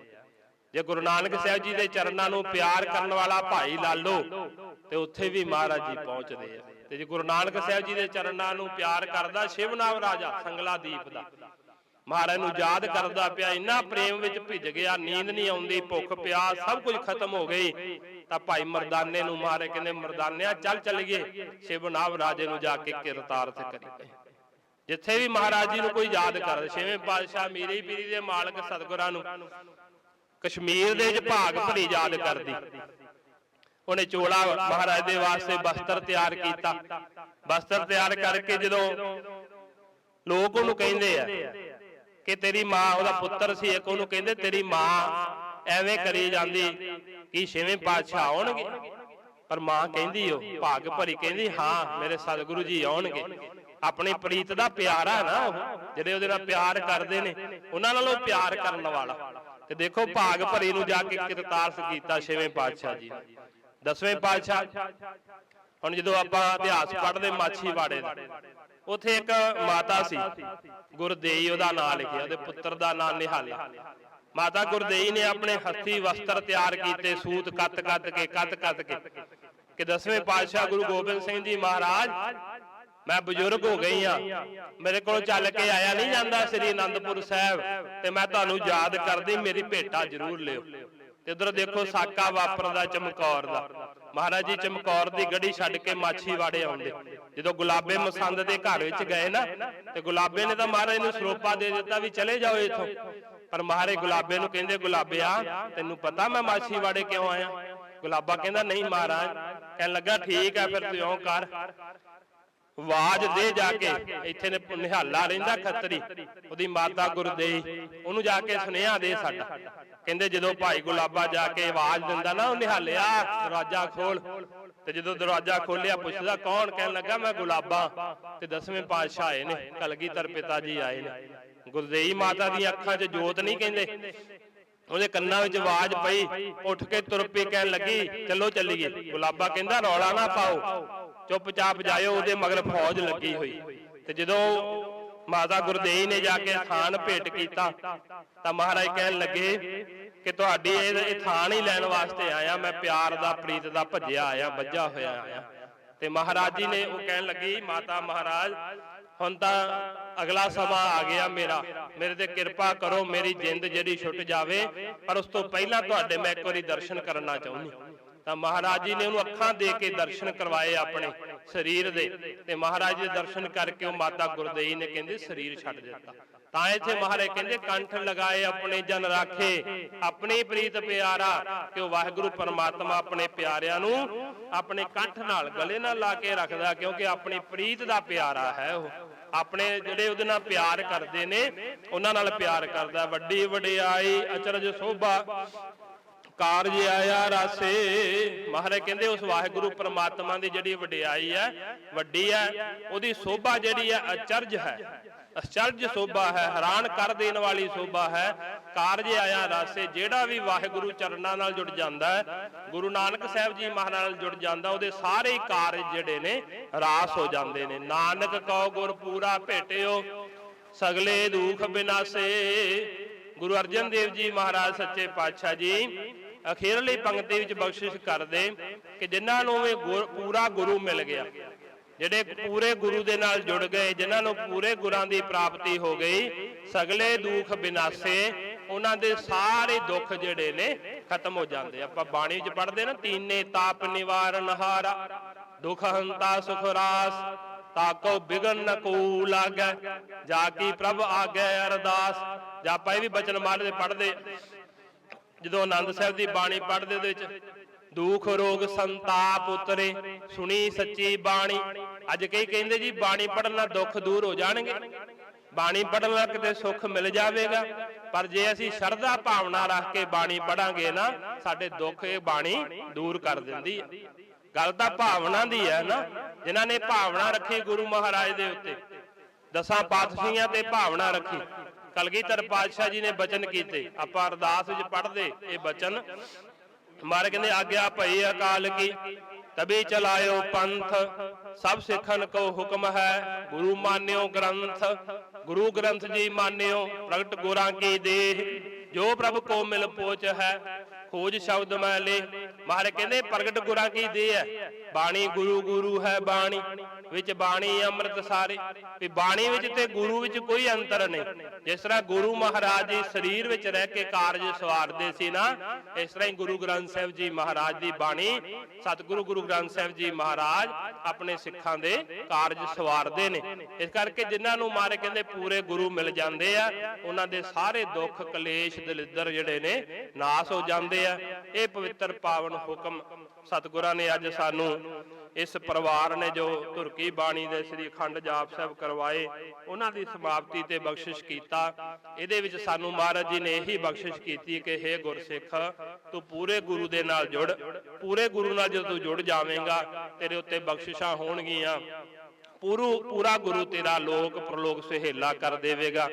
ਜੇ ਗੁਰੂ ਨਾਨਕ ਸਾਹਿਬ ਜੀ ਦੇ ਚਰਨਾਂ ਨੂੰ ਪਿਆਰ ਕਰਨ ਵਾਲਾ ਭਾਈ ਲਾਲੋ ਤੇ ਉੱਥੇ ਵੀ ਮਹਾਰਾਜ ਜੀ ਪਹੁੰਚਦੇ ਆ। ਤੇ ਜੇ ਗੁਰੂ ਨਾਨਕ ਸਾਹਿਬ ਜੀ ਦੇ ਚਰਨਾਂ ਨੂੰ ਪਿਆਰ ਕਰਦਾ ਸ਼ਿਵਨਾਮ ਰਾਜਾ ਸੰਗਲਾ ਦੀਪ ਦਾ। ਮਹਾਰਾਜ ਨੂੰ ਯਾਦ ਕਰਦਾ ਪਿਆ ਇੰਨਾ ਪ੍ਰੇਮ ਵਿੱਚ ਭਿੱਜ ਗਿਆ ਨੀਂਦ ਨਹੀਂ ਆਉਂਦੀ ਭੁੱਖ ਪਿਆਸ ਸਭ ਕੁਝ ਖਤਮ ਹੋ ਗਈ। ਤਾਂ ਭਾਈ ਮਰਦਾਨੇ ਨੂੰ ਮਾਰੇ, ਕਹਿੰਦੇ ਮਰਦਾਨਿਆ, ਚੱਲ ਚੱਲੀਏ। ਸ਼ਿਵਨਾਮ ਰਾਜੇ ਨੂੰ ਜਾ ਕੇ ਕਿਰਤਾਰਥ ਕਰੀਏ ਜਿੱਥੇ ਵੀ ਮਹਾਰਾਜ ਜੀ ਨੂੰ ਕੋਈ ਯਾਦ ਕਰਦਾ ਛੇਵੇਂ ਪਾਤਸ਼ਾਹ ਮੀਰੀ ਪੀਰੀ ਦੇ ਮਾਲਕ ਸਤਿਗੁਰਾਂ ਨੂੰ ਕਸ਼ਮੀਰ ਦੇ ਵਿੱਚ ਭਾਗ ਭਲੀ ਯਾਦ ਕਰਦੀ। ਉਹਨੇ ਚੋਲਾ ਮਹਾਰਾਜ ਦੇ ਵਾਸਤੇ ਬਸਤਰ ਤਿਆਰ ਕੀਤਾ। ਬਸਤਰ ਤਿਆਰ ਕਰਕੇ ਜਦੋਂ ਲੋਕ ਉਹਨੂੰ ਕਹਿੰਦੇ ਆ ਕਿ ਤੇਰੀ ਮਾਂ, ਉਹਦਾ ਪੁੱਤਰ ਸੀ, ਇੱਕ ਉਹਨੂੰ ਕਹਿੰਦੇ, ਤੇਰੀ ਮਾਂ ਐਵੇਂ ਕਰੀ ਜਾਂਦੀ ਕਿ ਛੇਵੇਂ ਪਾਤਸ਼ਾਹ ਆਉਣਗੇ। ਪਰ ਮਾਂ ਕਹਿੰਦੀ ਉਹ ਭਾਗ ਭਰੀ ਕਹਿੰਦੀ, ਹਾਂ, ਮੇਰੇ ਸਤਿਗੁਰੂ ਜੀ ਆਉਣਗੇ। ਆਪਣੀ ਪ੍ਰੀਤ ਦਾ ਪਿਆਰਾ ਨਾ ਉਹ, ਜਿਹੜੇ ਉਹਦੇ ਨਾਲ ਪਿਆਰ ਕਰਦੇ ਨੇ, ਉਹਨਾਂ ਨਾਲ ਪਿਆਰ ਕਰਨ ਵਾਲਾ। ਤੇ ਦੇਖੋ, ਭਾਗ ਭਰੀ ਨੂੰ ਜਾ ਕੇ ਕਿਰਤਾਰਥ ਕੀਤਾ ਛੇਵੇਂ ਪਾਤਸ਼ਾਹ ਜੀ ਦਸਵੇਂ ਪਾਤਸ਼ਾਹ, ਹੁਣ ਜਦੋਂ ਆਪਾਂ ਇਤਿਹਾਸ ਪੜ੍ਹਦੇ ਮਾਛੀਵਾੜੇ ਦਾ, ਉੱਥੇ ਇੱਕ ਮਾਤਾ ਸੀ, ਗੁਰਦੇਈ, ਉਹਦਾ ਨਾਮ ਲਿਖਿਆ, ਉਹਦੇ ਪੁੱਤਰ ਦਾ ਨਾਮ ਨਿਹਾਲਿਆ ਮਾਤਾ ਗੁਰਦੇਈ ਨੇ ਆਪਣੇ ਹੱਥੀ ਵਸਤਰ ਤਿਆਰ ਕੀਤੇ, ਸੂਤ ਕੱਤ ਕੱਤ ਕੇ, ਕੱਤ ਕੱਤ ਕੇ। ਕਿ ਦਸਵੇਂ ਪਾਤਸ਼ਾਹ ਗੁਰੂ ਗੋਬਿੰਦ ਸਿੰਘ ਜੀ ਮਹਾਰਾਜ, ਮੈਂ ਬਜ਼ੁਰਗ ਹੋ ਗਈ ਆ ਮੇਰੇ ਕੋਲ ਚੱਲ ਕੇ ਆਇਆ ਨਹੀਂ ਜਾਂਦਾ ਸ੍ਰੀ ਅਨੰਦਪੁਰ ਸਾਹਿਬ, ਤੇ ਮੈਂ ਤੁਹਾਨੂੰ ਯਾਦ ਕਰਦੀ, ਮੇਰੀ ਭੇਟਾ ਜ਼ਰੂਰ ਲਿਓ। ਤੇ ਉਧਰ ਦੇਖੋ, ਸਾਕਾ ਵਾਪਰਦਾ ਚਮਕੌਰ ਦਾ। ਮਹਾਰਾਜ ਜੀ, ਚਮਕੌਰ ਦੀ ਗੜੀ ਛੱਡ ਕੇ ਮਾਛੀਵਾੜੇ ਆਉਂਦੇ। ਜਦੋਂ ਗੁਲਾਬੇ ਮਸੰਦ ਦੇ ਘਰ ਵਿੱਚ ਗਏ ਨਾ, ਤੇ ਗੁਲਾਬੇ ਨੇ ਤਾਂ ਮਹਾਰਾਜ ਨੂੰ ਸਰੋਪਾ ਦੇ ਦਿੱਤਾ ਵੀ ਚਲੇ ਜਾਓ ਇੱਥੋਂ। ਪਰ ਮਹਾਰੇ ਗੁਲਾਬੇ ਨੂੰ ਕਹਿੰਦੇ ਗੁਲਾਬਿਆ ਤੈਨੂੰ ਪਤਾ ਮੈਂ ਮਾਛੀਵਾੜੇ ਕਿਉਂ ਆਇਆ? ਗੁਲਾਬਾ ਕਹਿੰਦਾ, ਨਹੀਂ ਮਹਾਰਾਜ। ਕਹਿਣ ਲੱਗਾ, ਠੀਕ ਹੈ ਫਿਰ ਤੂੰ ਇਉਂ ਕਰ। ਆਵਾਜ਼ ਦੇ ਜਾ ਕੇ, ਇੱਥੇ ਨੇ, ਨਿਹਾਲਾ ਰਹਿੰਦਾ ਖੱਤਰੀ। ਉਹਦੀ ਮਾਤਾ ਗੁਰਦੇਈ, ਉਹਨੂੰ ਜਾ ਕੇ ਸੁਨੇਹਾ ਦੇ ਸਾਡਾ। ਕਹਿੰਦੇ, ਜਦੋਂ ਭਾਈ ਗੁਲਾਬਾ ਜਾ ਕੇ ਆਵਾਜ਼ ਦਿੰਦਾ ਨਾ, ਉਹ ਨਿਹਾਲਿਆ ਦਰਵਾਜ਼ਾ ਖੋਲ। ਤੇ ਜਦੋਂ ਦਰਵਾਜ਼ਾ ਖੋਲਿਆ, ਪੁੱਛਦਾ, ਕੌਣ? ਕਹਿਣ ਲੱਗਾ, ਮੈਂ ਗੁਲਾਬਾ। ਤੇ ਦਸਵੇਂ ਪਾਤਸ਼ਾਹ ਆਏ ਨੇ, ਕਲਗੀਧਰ ਪਿਤਾ ਜੀ ਆਏ ਨੇ। ਗੁਰਦੇਈ ਮਾਤਾ ਦੀਆਂ ਅੱਖਾਂ 'ਚ ਜੋਤ ਨਹੀਂ ਕਹਿੰਦੇ। ਉਹਦੇ ਕੰਨਾਂ ਵਿੱਚ ਆਵਾਜ਼ ਪਈ, ਉੱਠ ਕੇ ਤੁਰ ਪਈ, ਕਹਿਣ ਲੱਗੀ, ਚਲੋ ਚੱਲੀਏ। ਗੁਲਾਬਾ ਕਹਿੰਦਾ, ਰੌਲਾ ਨਾ ਪਾਓ। ਚੁੱਪਚਾਪ ਜਾਇਓ, ਉਹਦੇ ਮਗਰ ਫੌਜ ਲੱਗੀ ਹੋਈ। ਤੇ ਜਦੋਂ ਮਾਤਾ ਗੁਰਦੇਈ ਨੇ ਜਾ ਕੇ ਥਾਨ ਭੇਟ ਕੀਤਾ, ਤਾਂ ਮਹਾਰਾਜ ਕਹਿਣ ਲੱਗੇ ਕਿ ਤੁਹਾਡੀ ਇਹ ਇਹ ਥਾਨ ਹੀ ਲੈਣ ਵਾਸਤੇ ਆਇਆ। ਮੈਂ ਪਿਆਰ ਦਾ, ਪ੍ਰੀਤ ਦਾ ਭੱਜਿਆ ਆਇਆ, ਵੱਜਾ ਹੋਇਆ ਆਇਆ। ਤੇ ਮਹਾਰਾਜ ਜੀ ਨੇ ਉਹ ਕਹਿਣ ਲੱਗੀ, ਮਾਤਾ ਮਹਾਰਾਜ ਹੁਣ ਤਾਂ ਅਗਲਾ ਸਮਾਂ ਆ ਗਿਆ ਮੇਰਾ। ਮੇਰੇ ਤੇ ਕਿਰਪਾ ਕਰੋ, ਮੇਰੀ ਜਿੰਦ ਜਿਹੜੀ ਛੁੱਟ ਜਾਵੇ, ਪਰ ਉਸ ਤੋਂ ਪਹਿਲਾਂ ਤੁਹਾਡੇ ਮੈਂ ਇੱਕ ਵਾਰੀ ਦਰਸ਼ਨ ਕਰਨਾ ਚਾਹੁੰਦੀ। ਤਾਂ ਮਹਾਰਾਜ ਜੀ ਨੇ ਉਹਨੂੰ ਅੱਖਾਂ ਦੇ ਕੇ ਦਰਸ਼ਨ ਕਰਵਾਏ ਆਪਣੇ ਸਰੀਰ ਦੇ। ਤੇ ਮਹਾਰਾਜ ਦੇ ਦਰਸ਼ਨ ਕਰਕੇ ਉਹ ਮਾਤਾ ਗੁਰਦੇਈ ਨੇ ਕਹਿੰਦੇ ਸਰੀਰ ਛੱਡ ਦਿੱਤਾ। ਤਾਂ ਇੱਥੇ ਮਹਾਰਾਜ ਕਹਿੰਦੇ, ਕੰਠ ਲਗਾਏ ਆਪਣੇ ਜਨ ਰਾਖੇ, ਆਪਣੇ ਪ੍ਰੀਤ ਪਿਆਰਾ, ਕਿ ਉਹ ਵਾਹਿਗੁਰੂ ਪਰਮਾਤਮਾ ਆਪਣੇ ਪਿਆਰਿਆਂ ਨੂੰ ਆਪਣੇ ਕੰਠ ਨਾਲ ਗਲੇ ਨਾਲ ਲਾ ਕੇ ਰੱਖਦਾ, ਕਿਉਂਕਿ ਆਪਣੀ ਪ੍ਰੀਤ ਦਾ ਪਿਆਰਾ ਹੈ ਉਹ। ਆਪਣੇ ਜਿਹੜੇ ਉਹਦੇ ਨਾਲ ਪਿਆਰ ਕਰਦੇ ਨੇ, ਉਹਨਾਂ ਨਾਲ ਪਿਆਰ ਕਰਦਾ। ਵੱਡੀ ਵਡਿਆਈ ਅਚਰਜ ਸੋਭਾ ਕਾਰਜ ਆਇਆ ਰਾਸੇ। ਮਹਾਰਾਜ ਕਹਿੰਦੇ, ਉਸ ਵਾਹਿਗੁਰੂ ਪ੍ਰਮਾਤਮਾ ਦੀ ਜਿਹੜੀ ਵਡਿਆਈ ਹੈ, ਵੱਡੀ ਹੈ, ਉਹਦੀ ਸੋਭਾ ਜਿਹੜੀ ਹੈ, ਅਚਰਜ ਹੈ। ਅਚਰਜ ਸੋਭਾ ਹੈ, ਹੈਰਾਨ ਕਰ ਦੇਣ ਵਾਲੀ ਸੋਭਾ ਹੈ। ਕਾਰਜ ਆਇਆ ਰਾਸੇ ਜਿਹੜਾ ਵੀ ਵਾਹਿਗੁਰੂ ਚਰਨਾਂ ਨਾਲ ਜੁੜ ਜਾਂਦਾ ਹੈ, ਗੁਰੂ ਨਾਨਕ ਸਾਹਿਬ ਜੀ ਮਹਾਰਾਜ ਨਾਲ ਜੁੜ ਜਾਂਦਾ, ਉਹਦੇ ਸਾਰੇ ਕਾਰਜ ਜਿਹੜੇ ਨੇ ਰਾਸ ਹੋ ਜਾਂਦੇ ਨੇ। ਨਾਨਕ ਕਉ ਗੁਰ ਪੂਰਾ ਭੇਟਿਓ, ਸਗਲੇ ਦੁਖ ਬਿਨਾਸੇ। ਗੁਰੂ ਅਰਜਨ ਦੇਵ ਜੀ ਮਹਾਰਾਜ ਸੱਚੇ ਪਾਤਸ਼ਾਹ ਜੀ, ਅਖੀਰਲੀ ਪੰਕਤੀ ਵਿੱਚ ਬਖਸ਼ਿਸ਼ ਕਰਦੇ ਕਿ ਜਿਨ੍ਹਾਂ ਨੂੰ ਵੀ ਗੁਰ- ਪੂਰਾ ਗੁਰੂ ਮਿਲ ਗਿਆ। ਜਿਹੜੇ ਪੂਰੇ ਗੁਰੂ ਦੇ ਨਾਲ ਜੁੜ ਗਏ, ਜਿਨ੍ਹਾਂ ਨੂੰ ਪੂਰੇ ਗੁਰਾਂ ਦੀ ਪ੍ਰਾਪਤੀ ਹੋ ਗਈ, ਸਗਲੇ ਦੁੱਖ ਬਿਨਾਸੇ, ਉਹਨਾਂ ਦੇ ਸਾਰੇ ਦੁੱਖ ਜਿਹੜੇ ਨੇ ਖਤਮ ਹੋ ਜਾਂਦੇ। ਆਪਾਂ ਬਾਣੀ ਵਿੱਚ ਪੜ੍ਹਦੇ ਨਾ, ਤੀਨੇ ਤਾਪ ਨਿਵਾਰਨ ਹਾਰਾ, ਦੁਖ ਹੰਤਾ ਸੁਖ ਰਾਸ ਤਾਕੋ ਬਿਗਨ ਨ ਕੋ ਲਾਗੈ, ਜਾ ਕੀ ਪ੍ਰਭ ਆਗੈ ਅਰਦਾਸ। ਜਾਂ ਆਪਾਂ ਇਹ ਵੀ ਬਚਨ ਮਾਲ ਦੇ ਪੜ੍ਹਦੇ, ਜਦੋਂ ਆਨੰਦ ਸਾਹਿਬ ਦੀ ਬਾਣੀ ਪੜ੍ਹਦੇ ਉਹਦੇ ਵਿੱਚ, ਦੁਖ ਰੋਗ ਸੰਤਾਪ ਉਤਰੇ, ਸੁਣੀ ਸੱਚੀ ਬਾਣੀ। ਅੱਜ ਕਈ ਕਹਿੰਦੇ ਜੀ, ਬਾਣੀ ਪੜ੍ਹਨ ਨਾਲ ਦੁੱਖ ਦੂਰ ਹੋ ਜਾਣਗੇ। ਬਾਣੀ ਪੜ੍ਹਨ ਨਾਲ ਕਿਤੇ ਸੁੱਖ ਮਿਲ ਜਾਵੇਗਾ। ਪਰ ਜੇ ਅਸੀਂ ਸ਼ਰਧਾ ਭਾਵਨਾ ਰੱਖ ਕੇ ਬਾਣੀ ਪੜਾਂਗੇ ਨਾ, ਸਾਡੇ ਦੁੱਖ ਇਹ ਬਾਣੀ ਦੂਰ ਕਰ ਦਿੰਦੀ ਹੈ ਗੱਲ ਤਾਂ ਭਾਵਨਾ ਦੀ ਹੈ ਨਾ। ਜਿਨ੍ਹਾਂ ਨੇ ਭਾਵਨਾ ਰੱਖੀ ਗੁਰੂ ਮਹਾਰਾਜ ਦੇ ਉੱਤੇ, ਦਸਾਂ ਪਾਤਸ਼ਾਹੀਆਂ ਤੇ ਭਾਵਨਾ ਰੱਖੀ। ਕਲਗੀਧਰ ਪਾਤਸ਼ਾਹ ਜੀ ਨੇ ਬਚਨ ਕੀਤੇ। ਆਪਾਂ ਅਰਦਾਸ ਵਿੱਚ ਪੜ੍ਹਦੇ, ਇਹ ਬਚਨ। ਮਾਰੇ ਕਹਿੰਦੇ, ਆਗਿਆ ਭਈ ਅਕਾਲ ਕੀ। ਤਬੇ ਚਲਾਇਓ ਪੰਥ, ਸਭ ਸਿੱਖਨ ਕੋ ਹੁਕਮ ਹੈ, ਗੁਰੂ ਮਾਨਿਓ ਗ੍ਰੰਥ, ਗੁਰੂ ਗ੍ਰੰਥ ਜੀ ਮਾਨਿਓ, ਪ੍ਰਗਟ ਗੁਰਾਂ ਕੀ ਦੇਹ, ਜੋ ਪ੍ਰਭ ਕੋ ਮਿਲ ਪੋਚ ਹੈ, ਖੋਜ ਸ਼ਬਦ ਮੈਂ ਲੇ ਮਹਾਰਾਜ ਕਹਿੰਦੇ ਪ੍ਰਗਟ ਗੁਰਾਂ ਕੀ ਦੇਹ ਹੈ। ਬਾਣੀ ਗੁਰੂ ਗੁਰੂ ਹੈ ਬਾਣੀ, ਵਿੱਚ ਬਾਣੀ ਅੰਮ੍ਰਿਤ ਸਾਰੇ। ਵੀ ਬਾਣੀ ਵਿੱਚ ਤੇ ਗੁਰੂ ਵਿੱਚ ਕੋਈ ਅੰਤਰ ਨਹੀਂ। ਜਿਸ ਤਰ੍ਹਾਂ ਗੁਰੂ ਮਹਾਰਾਜ ਜੀ ਸਰੀਰ ਵਿੱਚ ਰਹਿ ਕੇ ਕਾਰਜ ਸਵਾਰਦੇ ਸੀ ਨਾ, ਇਸ ਤਰ੍ਹਾਂ ਹੀ ਗੁਰੂ ਗ੍ਰੰਥ ਸਾਹਿਬ ਜੀ ਮਹਾਰਾਜ ਦੀ ਬਾਣੀ, ਸਤਿਗੁਰੂ ਗੁਰੂ ਗ੍ਰੰਥ ਸਾਹਿਬ ਜੀ ਮਹਾਰਾਜ ਆਪਣੇ ਸਿੱਖਾਂ ਦੇ ਕਾਰਜ ਸਵਾਰਦੇ ਨੇ। ਇਸ ਕਰਕੇ ਜਿਨ੍ਹਾਂ ਨੂੰ ਮਾਰੇ ਕਹਿੰਦੇ ਪੂਰੇ ਗੁਰੂ ਮਿਲ ਜਾਂਦੇ ਆ, ਉਹਨਾਂ ਦੇ ਸਾਰੇ ਦੁੱਖ, ਕਲੇਸ਼, ਦਲਿੱਦਰ ਜਿਹੜੇ ਨੇ, ਨਾਸ ਹੋ ਜਾਂਦੇ ਆ। ਇਹ ਪਵਿੱਤਰ ਪਾਵਨ ਹੁਕਮ ਸਤਿਗੁਰਾਂ ਨੇ ਅੱਜ ਸਾਨੂੰ ਇਸ ਪਰਿਵਾਰ ਨੇ ਜੋ ਤੁਰਕੀ ਬਾਣੀ ਦੇ ਸ੍ਰੀ ਅਖੰਡ ਜਾਪ ਸਾਹਿਬ ਕਰਵਾਏ, ਉਹਨਾਂ ਦੀ ਸਮਾਪਤੀ ਤੇ ਬਖਸ਼ਿਸ਼ ਕੀਤਾ। ਇਹਦੇ ਵਿੱਚ ਸਾਨੂੰ ਮਹਾਰਾਜ ਜੀ ਨੇ ਇਹੀ ਬਖਸ਼ਿਸ਼ ਕੀਤੀ ਕਿ हे ਗੁਰਸਿੱਖ, ਤੂੰ ਪੂਰੇ ਗੁਰੂ ਦੇ ਨਾਲ ਜੁੜ, ਪੂਰੇ ਗੁਰੂ ਨਾਲ ਜਦੋਂ ਤੂੰ ਜੁੜ ਜਾਵੇਂਗਾ, ਤੇਰੇ ਉੱਤੇ ਬਖਸ਼ਿਸ਼ਾਂ ਹੋਣਗੀਆਂ। ਪੂਰੂ, ਪੂਰਾ ਗੁਰੂ ਤੇਰਾ ਲੋਕ, ਪ੍ਰਲੋਕ ਸੁਹੇਲਾ ਕਰ ਦੇਵੇਗਾ।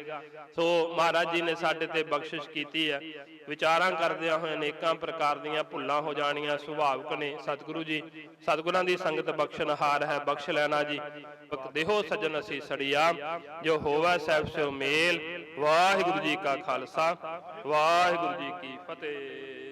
ਸੋ ਮਹਾਰਾਜ ਜੀ ਨੇ ਸਾਡੇ ਤੇ ਬਖਸ਼ਿਸ਼ ਕੀਤੀ ਹੈ। ਵਿਚਾਰਾਂ ਕਰਦਿਆਂ ਹੋਏ ਅਨੇਕਾਂ ਪ੍ਰਕਾਰ ਦੀਆਂ ਭੁੱਲਾਂ ਹੋ ਜਾਣੀਆਂ, ਸੁਭਾਵਿਕ ਨੇ। ਸਤਿਗੁਰੂ ਜੀ, ਸਤਿਗੁਰਾਂ ਦੀ ਸੰਗਤ ਬਖਸ਼ਣਹਾਰ ਹੈ, ਬਖਸ਼ ਲੈਣਾ ਜੀ। ਬਕ ਦੇਹੋ ਸਜਣ ਅਸੀਂ ਸੜੀਆ, ਜੋ ਹੋਵੇ ਸਹਿਬ ਸੋ ਮੇਲ। ਵਾਹਿਗੁਰੂ ਜੀ ਕਾ ਖਾਲਸਾ, ਵਾਹਿਗੁਰੂ ਜੀ ਕੀ ਫਤਿਹ।